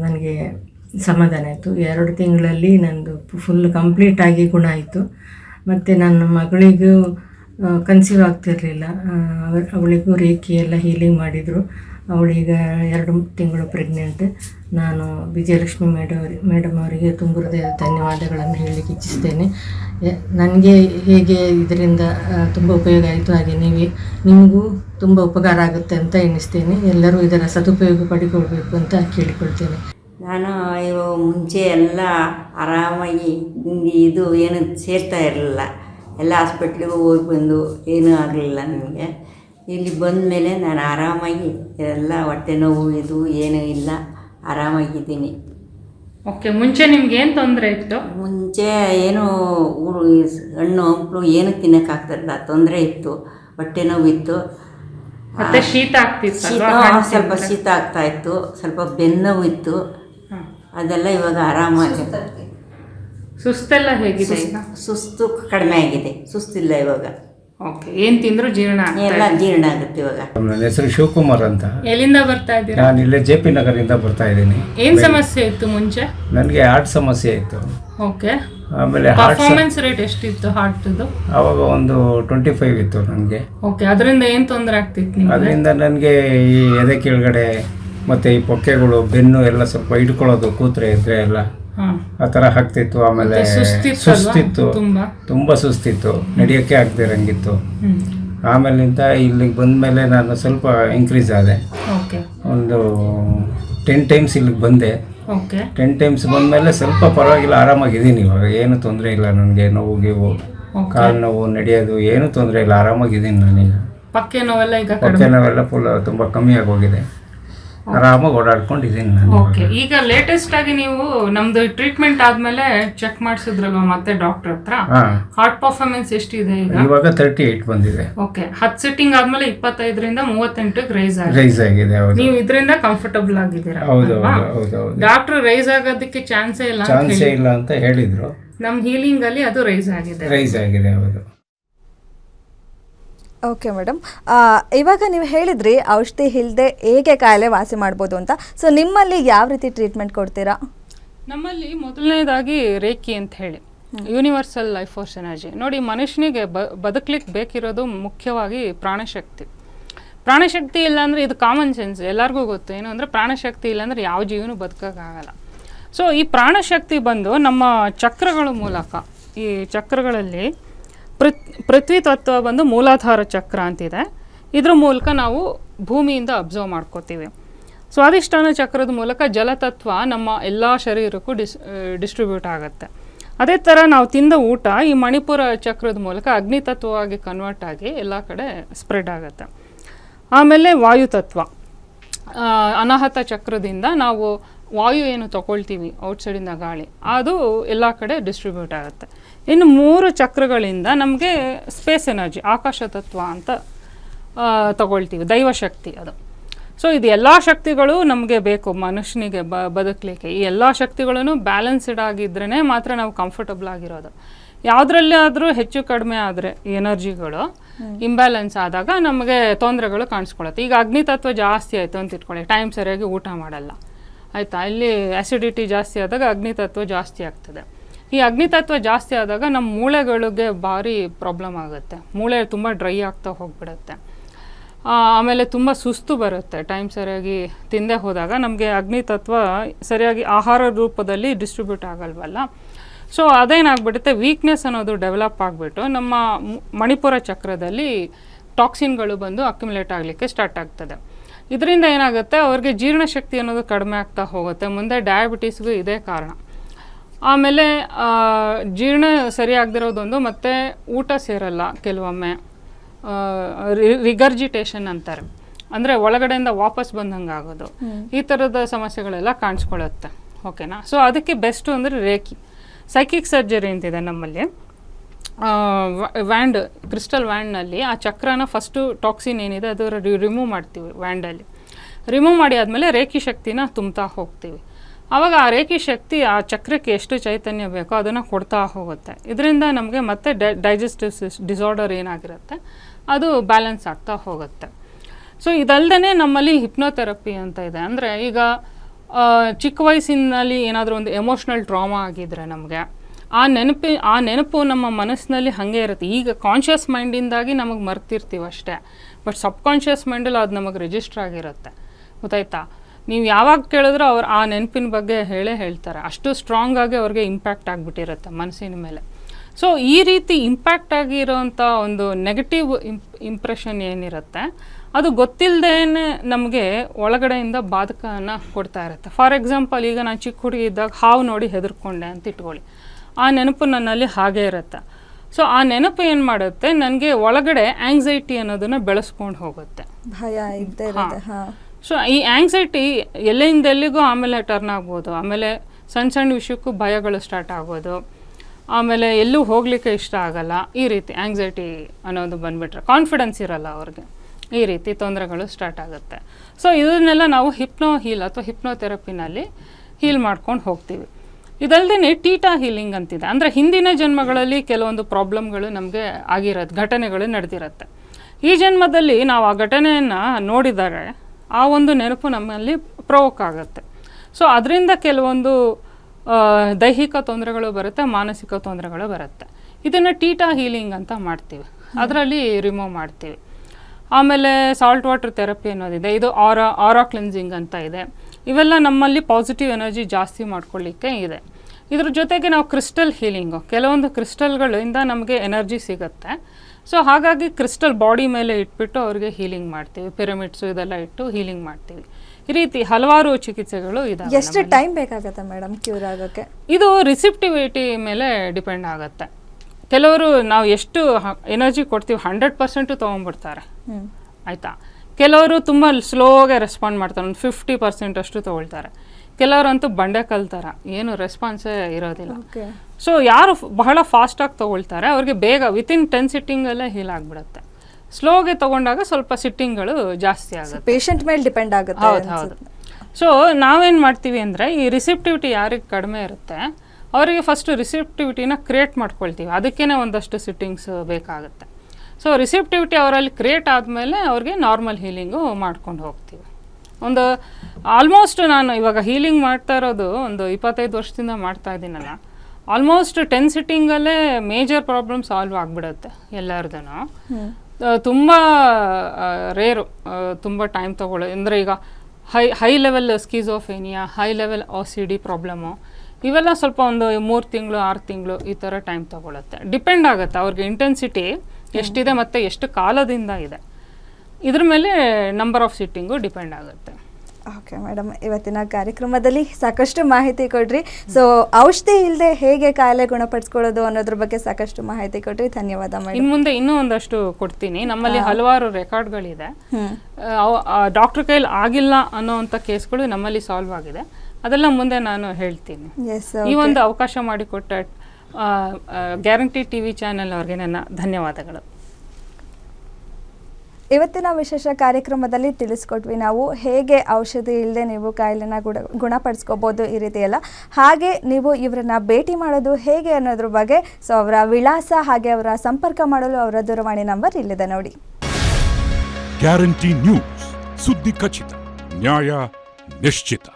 ನನಗೆ ಸಮಾಧಾನ ಆಯಿತು. ಎರಡು ತಿಂಗಳಲ್ಲಿ ನನ್ನದು ಫುಲ್ ಕಂಪ್ಲೀಟ್ ಆಗಿ ಗುಣ ಆಯಿತು. ಮತ್ತು ನನ್ನ ಮಗಳಿಗೂ ಕನ್ಸೀವ್ ಆಗ್ತಿರಲಿಲ್ಲ. ಅವಳಿಗೂ ರೇಖಿ ಎಲ್ಲ ಹೀಲಿಂಗ್ ಮಾಡಿದರು. ಅವಳೀಗ ಎರಡು ತಿಂಗಳು ಪ್ರೆಗ್ನೆಂಟ್ ನಾನು ವಿಜಯಲಕ್ಷ್ಮಿ ಮೇಡಮ್ ಮೇಡಮ್ ಅವರಿಗೆ ತುಂಬ ಹೃದಯದ ಧನ್ಯವಾದಗಳನ್ನು ಹೇಳಲಿಕ್ಕೆ ಇಚ್ಛಿಸ್ತೇನೆ. ನನಗೆ ಹೇಗೆ ಇದರಿಂದ ತುಂಬ ಉಪಯೋಗ ಆಯಿತು ಹಾಗೆ ನೀವೇ, ನಿಮಗೂ ತುಂಬ ಉಪಕಾರ ಆಗುತ್ತೆ ಅಂತ ಎಣಿಸ್ತೇನೆ. ಎಲ್ಲರೂ ಇದರ ಸದುಪಯೋಗ ಪಡಿಕೊಳ್ಬೇಕು ಅಂತ ಕೇಳಿಕೊಳ್ತೇನೆ. ನಾನು ಇವು ಮುಂಚೆ ಎಲ್ಲ ಆರಾಮಾಗಿ ಇದು ಏನು ಸೇರ್ತಾ ಇರಲಿಲ್ಲ. ಎಲ್ಲ ಹಾಸ್ಪಿಟ್ಲಿಗೂ ಹೋಗಿ ಬಂದು ಏನೂ ಆಗಲಿಲ್ಲ ನನಗೆ ಇಲ್ಲಿ ಬಂದ ಮೇಲೆ ನಾನು ಆರಾಮಾಗಿ ಎಲ್ಲ ಹೊಟ್ಟೆ ನೋವು ಇದು ಏನೂ ಇಲ್ಲ. ಆರಾಮಾಗಿದ್ದೀನಿ. ಓಕೆ ಮುಂಚೆ ನಿಮ್ಗೆ ಏನು ತೊಂದರೆ ಇತ್ತು? ಮುಂಚೆ ಏನು ಊರು ಹಣ್ಣು ಹಂಪಲು ಏನು ತಿನ್ನೋಕ್ಕಾಗ್ತಿರಲಿಲ್ಲ ತೊಂದರೆ ಇತ್ತು ಹೊಟ್ಟೆ ನೋವಿತ್ತು. ಮತ್ತೆ ಶೀತ ಆಗ್ತಿತ್ತು ಶೀತ ಸ್ವಲ್ಪ ಶೀತ ಆಗ್ತಾ ಇತ್ತು ಸ್ವಲ್ಪ ಬೆನ್ನೋವು ಇತ್ತು ಅದೆಲ್ಲ ಇವಾಗ ಆರಾಮಾಗಿ ಸುಸ್ತೆಲ್ಲ ಹೇಗಿದೆ ಸುಸ್ತು ಕಡಿಮೆ ಆಗಿದೆ ಸುಸ್ತಿಲ್ಲ ಇವಾಗ. ಓಕೆ ಏನು ತಿಂದ್ರು ಜೀರ್ಣ ಆಗ್ತಾ ಎಲ್ಲ ಇದೆ. ಜೀರ್ಣ ಆಗುತ್ತೆ ಇವಾಗ. ನನ್ನ ಹೆಸರು ಶಿವಕುಮಾರ್ ಅಂತ. ಎಲ್ಲಿಂದ ಬರ್ತಾ ಇದ್ದೀರಾ? ನಾನು ಇಲ್ಲೇ ಜೆ ಪಿ ನಗರಿಂದ ಬರ್ತಾ ಇದ್ದೀನಿ. ಏನ್ ಸಮಸ್ಯೆ ಇತ್ತು ಮುಂಚೆ? ನನಗೆ ಹಾರ್ಟ್ ಸಮಸ್ಯೆ ಇತ್ತು. ಓಕೆ ಆಮೇಲೆ ಹಾರ್ಟ್ ಪರ್ಫಾರ್ಮೆನ್ಸ್ ರೇಟ್ ಎಷ್ಟಿತ್ತು ಹಾರ್ಟ್ದು ಆವಾಗ ಒಂದು ಟ್ವೆಂಟಿ ಫೈವ್ ಇತ್ತು ನನಗೆ. ಓಕೆ ಅದರಿಂದ ಏನು ತೊಂದರೆ ಆಗ್ತಿತ್ತು ನಿಮ್ಗೆ? ಅದರಿಂದ ನನಗೆ ಈ ಎದೆ ಕೆಳಗಡೆ ಮತ್ತು ಈ ಪೊಕ್ಕೆಗಳು ಬೆನ್ನು ಎಲ್ಲ ಸ್ವಲ್ಪ ಹಿಡ್ಕೊಳ್ಳೋದು ಕೂತ್ರೆ ಇದ್ರೆ ಎಲ್ಲ. ಆ ಥರ ಆಗ್ತಿತ್ತು ಆಮೇಲೆ ಸುಸ್ತಿತ್ತು. ತುಂಬಾ? ಸುಸ್ತಿತ್ತು. ನಡೆಯೋಕ್ಕೆ ಆಗ್ದಿರಂಗಿತ್ತು ಇರಂಗಿತ್ತು. ಆಮೇಲಿಂದ ಇಲ್ಲಿಗೆ ಬಂದಮೇಲೆ ನಾನು ಸ್ವಲ್ಪ ಇನ್ಕ್ರೀಸ್ ಆದೆ. ಒಂದು ಟೆನ್ ಟೈಮ್ಸ್ ಇಲ್ಲಿಗೆ ಬಂದೆ. ಟೆನ್ ಟೈಮ್ಸ್ ಬಂದಮೇಲೆ ಸ್ವಲ್ಪ ಪರವಾಗಿಲ್ಲ ಆರಾಮಾಗಿದ್ದೀನಿ ಇವಾಗ. ಏನು ತೊಂದರೆ ಇಲ್ಲ ನನಗೆ ನೋವು ಗೀವು ಕಾಲು ನೋವು ನಡೆಯೋದು ಏನು ತೊಂದರೆ ಇಲ್ಲ. ಆರಾಮಾಗಿದ್ದೀನಿ ನಾನೀಗ. ಪಕ್ಕೆ ನೋವೆಲ್ಲ ಈಗ ಪಕ್ಕೆ ನೋವೆಲ್ಲ ಫುಲ್ ತುಂಬ ಕಮ್ಮಿ ಆಗೋಗಿದೆ. ಆರಾಮಾಗಿ ಓಡಾಡ್ಕೊಂಡಿದ್ದೀನಿ ನಾನು ಓಕೆ ಈಗ ಲೇಟೆಸ್ಟ್ ಆಗಿ ನೀವು ನಮ್ದು ಟ್ರೀಟ್ಮೆಂಟ್ ಆದ್ಮೇಲೆ ಚೆಕ್ ಮಾಡಿಸಿದ್ರಲ್ವಾ ಮತ್ತೆ ಡಾಕ್ಟರ್ ಹತ್ರ? ಹಾಂ. ಹಾರ್ಟ್ ಪರ್ಫಾರ್ಮೆನ್ಸ್ ಎಷ್ಟಿದೆ ಈಗ? ಇವಾಗ ತರ್ಟಿ ಏಟ್ ಬಂದಿದೆ. ಓಕೆ ಹತ್ ಸಿಟ್ಟಿಂಗ್ ಆದ್ಮೇಲೆ ಇಪ್ಪತ್ತೈದರಿಂದ ಮೂವತ್ತೆಂಟಕ್ಕೆ ರೈಸ್ ಆಗಿದೆ. ರೈಸ್ ಆಗಿದೆ ಹೌದು. ನೀವು ಇದರಿಂದ ಕಂಫರ್ಟಬಲ್ ಆಗಿದ್ದೀರಾ? ಹೌದು ಹೌದು ಹೌದು ಹೌದು. ಡಾಕ್ಟರ್ ರೈಸ್ ಆಗೋದಕ್ಕೆ ಚಾನ್ಸೇ ಇಲ್ಲ ಅಂತ ಚಾನ್ಸೇ ಹೇಳಿ. ಇಲ್ಲ ಅಂತ ಹೇಳಿದ್ರು. ನಮ್ ಹೀಲಿಂಗ್ ಅಲ್ಲಿ ಅದು ರೈಸ್ ಆಗಿದೆ. ರೈಸ್ ಆಗಿದೆ ಹೌದು. ಓಕೆ ಮೇಡಮ್ ಇವಾಗ ನೀವು ಹೇಳಿದ್ರಿ ಔಷಧಿ ಇಲ್ಲದೆ ಹೇಗೆ ಕಾಯಿಲೆ ವಾಸಿ ಮಾಡ್ಬೋದು ಅಂತ. ಸೊ ನಿಮ್ಮಲ್ಲಿ ಯಾವ ರೀತಿ ಟ್ರೀಟ್ಮೆಂಟ್ ಕೊಡ್ತೀರಾ? ನಮ್ಮಲ್ಲಿ ಮೊದಲನೇದಾಗಿ ರೇಖಿ ಅಂತ ಹೇಳಿ. ಯೂನಿವರ್ಸಲ್ ಲೈಫ್ ಫೋರ್ಸ್ ಎನರ್ಜಿ ನೋಡಿ ಮನುಷ್ಯನಿಗೆ ಬ ಬದುಕಲಿಕ್ಕೆ ಬೇಕಿರೋದು ಮುಖ್ಯವಾಗಿ ಪ್ರಾಣಶಕ್ತಿ. ಪ್ರಾಣಶಕ್ತಿ ಇಲ್ಲ ಅಂದರೆ ಇದು ಕಾಮನ್ ಸೆನ್ಸ್ ಎಲ್ಲರಿಗೂ ಗೊತ್ತು. ಏನು ಅಂದರೆ ಪ್ರಾಣಶಕ್ತಿ ಇಲ್ಲ ಅಂದರೆ ಯಾವ ಜೀವನೂ ಬದುಕೋಕ್ಕಾಗಲ್ಲ. ಸೊ ಈ ಪ್ರಾಣಶಕ್ತಿ ಬಂದು ನಮ್ಮ ಚಕ್ರಗಳ ಮೂಲಕ ಈ ಚಕ್ರಗಳಲ್ಲಿ ಪೃಥ್ ಪೃಥ್ವಿ ತತ್ವ ಬಂದು ಮೂಲಾಧಾರ ಚಕ್ರ ಅಂತಿದೆ. ಇದ್ರ ಮೂಲಕ ನಾವು ಭೂಮಿಯಿಂದ ಅಬ್ಸರ್ವ್ ಮಾಡ್ಕೋತೀವಿ. ಸ್ವಾದಿಷ್ಠಾನ ಚಕ್ರದ ಮೂಲಕ ಜಲತತ್ವ ನಮ್ಮ ಎಲ್ಲ ಶರೀರಕ್ಕೂ ಡಿಸ್ ಡಿಸ್ಟ್ರಿಬ್ಯೂಟ್ ಆಗುತ್ತೆ. ಅದೇ ಥರ ನಾವು ತಿಂದ ಊಟ ಈ ಮಣಿಪುರ ಚಕ್ರದ ಮೂಲಕ ಅಗ್ನಿತತ್ವವಾಗಿ ಕನ್ವರ್ಟ್ ಆಗಿ ಎಲ್ಲ ಕಡೆ ಸ್ಪ್ರೆಡ್ ಆಗುತ್ತೆ. ಆಮೇಲೆ ವಾಯುತತ್ವ ಅನಾಹತ ಚಕ್ರದಿಂದ ನಾವು ವಾಯು ಏನು ತಗೊಳ್ತೀವಿ ಔಟ್ಸೈಡಿಂದ ಗಾಳಿ, ಅದು ಎಲ್ಲ ಕಡೆ ಡಿಸ್ಟ್ರಿಬ್ಯೂಟ್ ಆಗುತ್ತೆ. ಇನ್ನು ಮೂರು ಚಕ್ರಗಳಿಂದ ನಮಗೆ ಸ್ಪೇಸ್ ಎನರ್ಜಿ ಆಕಾಶ ತತ್ವ ಅಂತ ತಗೊಳ್ತೀವಿ ದೈವಶಕ್ತಿ ಅದು. ಸೊ ಇದು ಎಲ್ಲ ಶಕ್ತಿಗಳು ನಮಗೆ ಬೇಕು ಮನುಷ್ಯನಿಗೆ ಬ ಬದುಕಲಿಕ್ಕೆ. ಈ ಎಲ್ಲ ಶಕ್ತಿಗಳನ್ನು ಬ್ಯಾಲೆನ್ಸ್ಡ್ ಆಗಿದ್ರೇ ಮಾತ್ರ ನಾವು ಕಂಫರ್ಟಬಲ್ ಆಗಿರೋದು. ಯಾವುದರಲ್ಲಿ ಆದರೂ ಹೆಚ್ಚು ಕಡಿಮೆ ಆದರೆ ಎನರ್ಜಿಗಳು ಇಂಬ್ಯಾಲೆನ್ಸ್ ಆದಾಗ ನಮಗೆ ತೊಂದರೆಗಳು ಕಾಣಿಸ್ಕೊಳುತ್ತೆ. ಈಗ ಅಗ್ನಿ ತತ್ವ ಜಾಸ್ತಿ ಆಯಿತು ಅಂತ ಇಟ್ಕೊಳ್ಳಿ ಟೈಮ್ ಸರಿಯಾಗಿ ಊಟ ಮಾಡಲ್ಲ. ಆಯಿತಾ? ಇಲ್ಲಿ ಆ್ಯಸಿಡಿಟಿ ಜಾಸ್ತಿ ಆದಾಗ ಅಗ್ನಿ ತತ್ವ ಜಾಸ್ತಿ ಆಗ್ತದೆ. ಈ ಅಗ್ನಿತತ್ವ ಜಾಸ್ತಿ ಆದಾಗ ನಮ್ಮ ಮೂಳೆಗಳಿಗೆ ಭಾರಿ ಪ್ರಾಬ್ಲಮ್ ಆಗುತ್ತೆ. ಮೂಳೆ ತುಂಬ ಡ್ರೈ ಆಗ್ತಾ ಹೋಗ್ಬಿಡುತ್ತೆ. ಆಮೇಲೆ ತುಂಬ ಸುಸ್ತು ಬರುತ್ತೆ. ಟೈಮ್ ಸರಿಯಾಗಿ ತಿಂದೇ ಹೋದಾಗ ನಮಗೆ ಅಗ್ನಿತತ್ವ ಸರಿಯಾಗಿ ಆಹಾರ ರೂಪದಲ್ಲಿ ಡಿಸ್ಟ್ರಿಬ್ಯೂಟ್ ಆಗಲ್ವಲ್ಲ. ಸೊ ಅದೇನಾಗ್ಬಿಡುತ್ತೆ ವೀಕ್ನೆಸ್ ಅನ್ನೋದು ಡೆವಲಪ್ ಆಗಿಬಿಟ್ಟು ನಮ್ಮ ಮಣಿಪುರ ಚಕ್ರದಲ್ಲಿ ಟಾಕ್ಸಿನ್ಗಳು ಬಂದು ಅಕ್ಯುಮುಲೇಟ್ ಆಗಲಿಕ್ಕೆ ಸ್ಟಾರ್ಟ್ ಆಗ್ತದೆ. ಇದರಿಂದ ಏನಾಗುತ್ತೆ, ಅವ್ರಿಗೆ ಜೀರ್ಣಶಕ್ತಿ ಅನ್ನೋದು ಕಡಿಮೆ ಆಗ್ತಾ ಹೋಗುತ್ತೆ. ಮುಂದೆ ಡಯಾಬಿಟೀಸ್ಗೂ ಇದೇ ಕಾರಣ. ಆಮೇಲೆ ಜೀರ್ಣ ಜೀರ್ಣ ಸರಿಯಾಗದಿರೋದೊಂದು ಮತ್ತು ಊಟ ಸೇರಲ್ಲ ಕೆಲವೊಮ್ಮೆ. ರಿಗರ್ಜಿಟೇಷನ್ ಅಂತಾರೆ. ಅಂದರೆ ಒಳಗಡೆಯಿಂದ ವಾಪಸ್ ಬಂದಂಗೆ ಆಗೋದು ಈ ಥರದ ಸಮಸ್ಯೆಗಳೆಲ್ಲ ಕಾಣಿಸ್ಕೊಳ್ಳುತ್ತೆ. ಓಕೆನಾ? ಸೊ ಅದಕ್ಕೆ ಬೆಸ್ಟು ಅಂದರೆ ರೇಖಿ. ಸೈಕಿಕ್ ಸರ್ಜರಿ ಅಂತಿದೆ ನಮ್ಮಲ್ಲಿ. ವ್ಯಾಂಡ್ ಕ್ರಿಸ್ಟಲ್ ವ್ಯಾಂಡ್ನಲ್ಲಿ ಆ ಚಕ್ರನ ಫಸ್ಟು ಟಾಕ್ಸಿನ್ ಏನಿದೆ ಅದು ರಿಮೂವ್ ಮಾಡ್ತೀವಿ ವ್ಯಾಂಡಲ್ಲಿ. ರಿಮೂವ್ ಮಾಡಿ ಆದಮೇಲೆ ರೇಖಿ ಶಕ್ತಿನ ತುಂಬ್ತಾ ಹೋಗ್ತೀವಿ. ಆವಾಗ ಆ ರೇಖಿ ಶಕ್ತಿ ಆ ಚಕ್ರಕ್ಕೆ ಎಷ್ಟು ಚೈತನ್ಯ ಬೇಕೋ ಅದನ್ನು ಕೊಡ್ತಾ ಹೋಗುತ್ತೆ. ಇದರಿಂದ ನಮಗೆ ಮತ್ತೆ ಡೈಜೆಸ್ಟಿವ್ ಸಿಸ್ ಡಿಸಾರ್ಡರ್ ಏನಾಗಿರುತ್ತೆ, ಅದು ಬ್ಯಾಲೆನ್ಸ್ ಆಗ್ತಾ ಹೋಗುತ್ತೆ. ಸೊ ಇದಲ್ಲದೆ ನಮ್ಮಲ್ಲಿ ಹಿಪ್ನೋಥೆರಪಿ ಅಂತ ಇದೆ. ಅಂದರೆ ಈಗ ಚಿಕ್ಕ ವಯಸ್ಸಿನಲ್ಲಿ ಏನಾದರೂ ಒಂದು ಎಮೋಷ್ನಲ್ ಟ್ರಾಮಾ ಆಗಿದ್ರೆ ನಮಗೆ, ಆ ನೆನಪಿ, ಆ ನೆನಪು ನಮ್ಮ ಮನಸ್ಸಿನಲ್ಲಿ ಹಾಗೆ ಇರುತ್ತೆ. ಈಗ ಕಾನ್ಷಿಯಸ್ ಮೈಂಡಿಂದಾಗಿ ನಮಗೆ ಮರ್ತಿರ್ತೀವಿ ಅಷ್ಟೇ ಬಟ್ ಸಬ್ ಕಾನ್ಷಿಯಸ್ ಮೈಂಡಲ್ಲಿ ಅದು ನಮಗೆ ರಿಜಿಸ್ಟರ್ ಆಗಿರುತ್ತೆ. ಗೊತ್ತಾಯ್ತಾ? ನೀವು ಯಾವಾಗ ಕೇಳಿದ್ರೂ ಅವ್ರು ಆ ನೆನಪಿನ ಬಗ್ಗೆ ಹೇಳೇ ಹೇಳ್ತಾರೆ. ಅಷ್ಟು ಸ್ಟ್ರಾಂಗ್ ಆಗಿ ಅವ್ರಿಗೆ ಇಂಪ್ಯಾಕ್ಟ್ ಆಗಿಬಿಟ್ಟಿರುತ್ತೆ ಮನಸ್ಸಿನ ಮೇಲೆ. ಸೊ ಈ ರೀತಿ ಇಂಪ್ಯಾಕ್ಟ್ ಆಗಿರೋಂಥ ಒಂದು ನೆಗೆಟಿವ್ ಇಂಪ್ ಇಂಪ್ರೆಷನ್ ಏನಿರುತ್ತೆ ಅದು ಗೊತ್ತಿಲ್ಲದೇನೆ ನಮಗೆ ಒಳಗಡೆಯಿಂದ ಬಾಧಕನ ಕೊಡ್ತಾ ಇರುತ್ತೆ. ಫಾರ್ ಎಕ್ಸಾಂಪಲ್ ಈಗ ನಾನು ಚಿಕ್ಕ ಹುಡುಗಿ ಇದ್ದಾಗ ಹಾವು ನೋಡಿ ಹೆದರ್ಕೊಂಡೆ ಅಂತ ಇಟ್ಕೊಳ್ಳಿ. ಆ ನೆನಪು ನನ್ನಲ್ಲಿ ಹಾಗೇ ಇರುತ್ತೆ. ಸೊ ಆ ನೆನಪು ಏನು ಮಾಡುತ್ತೆ? ನನಗೆ ಒಳಗಡೆ ಆಂಗ್ಸೈಟಿ ಅನ್ನೋದನ್ನು ಬೆಳೆಸ್ಕೊಂಡು ಹೋಗುತ್ತೆ. ಭಯ ಇದ್ದೇ ಸೊ ಈ ಆ್ಯಂಗ್ಸೈಟಿ ಎಲ್ಲಿಂದ ಎಲ್ಲಿಗೂ ಆಮೇಲೆ ಟರ್ನ್ ಆಗ್ಬೋದು. ಆಮೇಲೆ ಸಣ್ಣ ಸಣ್ಣ ವಿಷಯಕ್ಕೂ ಭಯಗಳು ಸ್ಟಾರ್ಟ್ ಆಗೋದು ಆಮೇಲೆ ಎಲ್ಲೂ ಹೋಗಲಿಕ್ಕೆ ಇಷ್ಟ ಆಗಲ್ಲ. ಈ ರೀತಿ ಆ್ಯಂಗ್ಸೈಟಿ ಅನ್ನೋದು ಬಂದುಬಿಟ್ರೆ ಕಾನ್ಫಿಡೆನ್ಸ್ ಇರಲ್ಲ ಅವ್ರಿಗೆ. ಈ ರೀತಿ ತೊಂದರೆಗಳು ಸ್ಟಾರ್ಟ್ ಆಗುತ್ತೆ. ಸೊ ಇದನ್ನೆಲ್ಲ ನಾವು ಹಿಪ್ನೋ ಹೀಲ್ ಅಥವಾ ಹಿಪ್ನೋಥೆರಪಿನಲ್ಲಿ ಹೀಲ್ ಮಾಡ್ಕೊಂಡು ಹೋಗ್ತೀವಿ. ಇದಲ್ಲದೆ ಟೀಟಾ ಹೀಲಿಂಗ್ ಅಂತಿದೆ. ಅಂದರೆ ಹಿಂದಿನ ಜನ್ಮಗಳಲ್ಲಿ ಕೆಲವೊಂದು ಪ್ರಾಬ್ಲಮ್ಗಳು ನಮಗೆ ಆಗಿರೋದು ಘಟನೆಗಳು ನಡೆದಿರುತ್ತೆ. ಈ ಜನ್ಮದಲ್ಲಿ ನಾವು ಆ ಘಟನೆಯನ್ನು ನೋಡಿದರೆ ಆ ಒಂದು ನೆನಪು ನಮ್ಮಲ್ಲಿ ಪ್ರವೋಕ್ ಆಗುತ್ತೆ. ಸೊ ಅದರಿಂದ ಕೆಲವೊಂದು ದೈಹಿಕ ತೊಂದರೆಗಳು ಬರುತ್ತೆ ಮಾನಸಿಕ ತೊಂದರೆಗಳು ಬರುತ್ತೆ. ಇದನ್ನು ಟೀಟಾ ಹೀಲಿಂಗ್ ಅಂತ ಮಾಡ್ತೀವಿ. ಅದರಲ್ಲಿ ರಿಮೂವ್ ಮಾಡ್ತೀವಿ. ಆಮೇಲೆ ಸಾಲ್ಟ್ ವಾಟರ್ ಥೆರಪಿ ಅನ್ನೋದಿದೆ. ಇದು ಆರಾ ಆರಾ ಕ್ಲೆನ್ಸಿಂಗ್ ಅಂತ ಇದೆ. ಇವೆಲ್ಲ ನಮ್ಮಲ್ಲಿ ಪಾಸಿಟಿವ್ ಎನರ್ಜಿ ಜಾಸ್ತಿ ಮಾಡ್ಕೊಳ್ಳಿಕ್ಕೆ ಇದೆ. ಇದ್ರ ಜೊತೆಗೆ ನಾವು ಕ್ರಿಸ್ಟಲ್ ಹೀಲಿಂಗು ಕೆಲವೊಂದು ಕ್ರಿಸ್ಟಲ್ಗಳಿಂದ ನಮಗೆ ಎನರ್ಜಿ ಸಿಗುತ್ತೆ. ಸೊ ಹಾಗಾಗಿ ಕ್ರಿಸ್ಟಲ್ ಬಾಡಿ ಮೇಲೆ ಇಟ್ಬಿಟ್ಟು ಅವ್ರಿಗೆ ಹೀಲಿಂಗ್ ಮಾಡ್ತೀವಿ. ಪಿರಮಿಡ್ಸು ಇದೆಲ್ಲ ಇಟ್ಟು ಹೀಲಿಂಗ್ ಮಾಡ್ತೀವಿ. ಈ ರೀತಿ ಹಲವಾರು ಚಿಕಿತ್ಸೆಗಳು ಇದಾವೆ ಎಷ್ಟು ಟೈಮ್ ಬೇಕಾಗುತ್ತೆ ಮೇಡಮ್ ಕ್ಯೂರ್ ಆಗೋಕ್ಕೆ? ಇದು ರಿಸಿಪ್ಟಿವಿಟಿ ಮೇಲೆ ಡಿಪೆಂಡ್ ಆಗುತ್ತೆ. ಕೆಲವರು ನಾವು ಎಷ್ಟು ಎನರ್ಜಿ ಕೊಡ್ತೀವಿ ಹಂಡ್ರೆಡ್ ಪರ್ಸೆಂಟು ತೊಗೊಂಡ್ಬಿಡ್ತಾರೆ. ಆಯಿತಾ? ಕೆಲವರು ತುಂಬ ಸ್ಲೋಗೆ ರೆಸ್ಪಾಂಡ್ ಮಾಡ್ತಾರೆ ಒಂದು ಫಿಫ್ಟಿ ಪರ್ಸೆಂಟ್ ಅಷ್ಟು ತೊಗೊಳ್ತಾರೆ. ಕೆಲವರಂತೂ ಬಂಡೆ ಕಲ್ತಾರ ಏನು ರೆಸ್ಪಾನ್ಸೇ ಇರೋದಿಲ್ಲ. ಸೊ ಯಾರು ಬಹಳ ಫಾಸ್ಟಾಗಿ ತೊಗೊಳ್ತಾರೆ ಅವ್ರಿಗೆ ಬೇಗ ವಿತಿನ್ ಟೆನ್ ಸಿಟ್ಟಿಂಗಲ್ಲೇ ಹೀಲ್ ಆಗಿಬಿಡುತ್ತೆ. ಸ್ಲೋಗೆ ತೊಗೊಂಡಾಗ ಸ್ವಲ್ಪ ಸಿಟ್ಟಿಂಗ್ಗಳು ಜಾಸ್ತಿ ಆಗುತ್ತೆ. ಪೇಷಂಟ್ ಮೇಲೆ ಡಿಪೆಂಡ್ ಆಗುತ್ತೆ ಹೌದು ಹೌದು. ಸೊ ನಾವೇನು ಮಾಡ್ತೀವಿ ಅಂದರೆ ಈ ರಿಸೆಪ್ಟಿವಿಟಿ ಯಾರಿಗೆ ಕಡಿಮೆ ಇರುತ್ತೆ ಅವರಿಗೆ ಫಸ್ಟು ರಿಸೆಪ್ಟಿವಿಟಿನ ಕ್ರಿಯೇಟ್ ಮಾಡ್ಕೊಳ್ತೀವಿ. ಅದಕ್ಕೇ ಒಂದಷ್ಟು ಸಿಟ್ಟಿಂಗ್ಸ್ ಬೇಕಾಗುತ್ತೆ. ಸೊ ರಿಸೆಪ್ಟಿವಿಟಿ ಅವರಲ್ಲಿ ಕ್ರಿಯೇಟ್ ಆದಮೇಲೆ ಅವ್ರಿಗೆ ನಾರ್ಮಲ್ ಹೀಲಿಂಗು ಮಾಡ್ಕೊಂಡು ಹೋಗ್ತೀವಿ. ಒಂದು ಆಲ್ಮೋಸ್ಟ್ ನಾನು ಇವಾಗ ಹೀಲಿಂಗ್ ಮಾಡ್ತಾ ಇರೋದು ಒಂದು ಇಪ್ಪತ್ತೈದು ವರ್ಷದಿಂದ ಮಾಡ್ತಾ ಇದ್ದೀನಲ್ಲ ಆಲ್ಮೋಸ್ಟ್ ಟೆನ್ ಸಿಟ್ಟಿಂಗಲ್ಲೇ ಮೇಜರ್ ಪ್ರಾಬ್ಲಮ್ ಸಾಲ್ವ್ ಆಗಿಬಿಡುತ್ತೆ ಎಲ್ಲರದೂ ತುಂಬ ರೇರು ತುಂಬ ಟೈಮ್ ತೊಗೊಳ್ಳೋ ಅಂದರೆ ಈಗ high high level schizophrenia high level O C D problem ಇವೆಲ್ಲ ಸ್ವಲ್ಪ ಒಂದು ಮೂರು ತಿಂಗಳು ಆರು ತಿಂಗಳು ಈ ಥರ ಟೈಮ್ ತೊಗೊಳುತ್ತೆ. ಡಿಪೆಂಡ್ ಆಗುತ್ತೆ ಅವ್ರಿಗೆ ಇಂಟೆನ್ಸಿಟಿ ಎಷ್ಟಿದೆ ಮತ್ತು ಎಷ್ಟು ಕಾಲದಿಂದ ಇದೆ. ಇದ್ರ ಮೇಲೆ ನಂಬರ್ ಆಫ್ ಸಿಟ್ಟಿಂಗು ಡಿಪೆಂಡ್ ಆಗುತ್ತೆ. ಓಕೆ ಮೇಡಮ್ ಇವತ್ತಿನ ಕಾರ್ಯಕ್ರಮದಲ್ಲಿ ಸಾಕಷ್ಟು ಮಾಹಿತಿ ಕೊಡ್ರಿ. ಸೊ ಔಷಧಿ ಇಲ್ಲದೆ ಹೇಗೆ ಕಾಯಿಲೆ ಗುಣಪಡಿಸ್ಕೊಳ್ಳೋದು ಅನ್ನೋದ್ರ ಬಗ್ಗೆ ಸಾಕಷ್ಟು ಮಾಹಿತಿ ಕೊಡ್ರಿ. ಧನ್ಯವಾದ ಮೇಡಮ್ ಇನ್ನು ಮುಂದೆ ಇನ್ನೂ ಒಂದಷ್ಟು ಕೊಡ್ತೀನಿ. ನಮ್ಮಲ್ಲಿ ಹಲವಾರು ರೆಕಾರ್ಡ್ಗಳಿದೆ. ಡಾಕ್ಟರ್ ಕೈಲಿ ಆಗಿಲ್ಲ ಅನ್ನೋವಂಥ ಕೇಸ್ಗಳು ನಮ್ಮಲ್ಲಿ ಸಾಲ್ವ್ ಆಗಿದೆ. ಅದೆಲ್ಲ ಮುಂದೆ ನಾನು ಹೇಳ್ತೀನಿ. ಈ ಒಂದು ಅವಕಾಶ ಮಾಡಿಕೊಟ್ಟ ಗ್ಯಾರಂಟಿ ಟಿ ವಿ ಚಾನೆಲ್ ಅವ್ರಿಗೆ ನನ್ನ ಧನ್ಯವಾದಗಳು. ಇವತ್ತಿನ ವಿಶೇಷ ಕಾರ್ಯಕ್ರಮದಲ್ಲಿ ತಿಳಿಸ್ಕೊಟ್ವಿ ನಾವು ಹೇಗೆ ಔಷಧಿ ಇಲ್ಲದೆ ನೀವು ಕಾಯಿಲೆನ ಗುಣ, ಗುಣಪಡಿಸ್ಕೋಬೋದು ಈ ರೀತಿ ಎಲ್ಲ ಹಾಗೆ ನೀವು ಇವರನ್ನ ಭೇಟಿ ಮಾಡೋದು ಹೇಗೆ ಅನ್ನೋದ್ರ ಬಗ್ಗೆ ಸೊ ಅವರ ವಿಳಾಸ ಹಾಗೆ ಅವರ ಸಂಪರ್ಕ ಮಾಡಲು ಅವರ ದೂರವಾಣಿ ನಂಬರ್ ಇಲ್ಲಿದೆ ನೋಡಿ. ಗ್ಯಾರಂಟಿ ನ್ಯೂಸ್, ಸುದ್ದಿ ಖಚಿತ, ನ್ಯಾಯ ನಿಶ್ಚಿತ.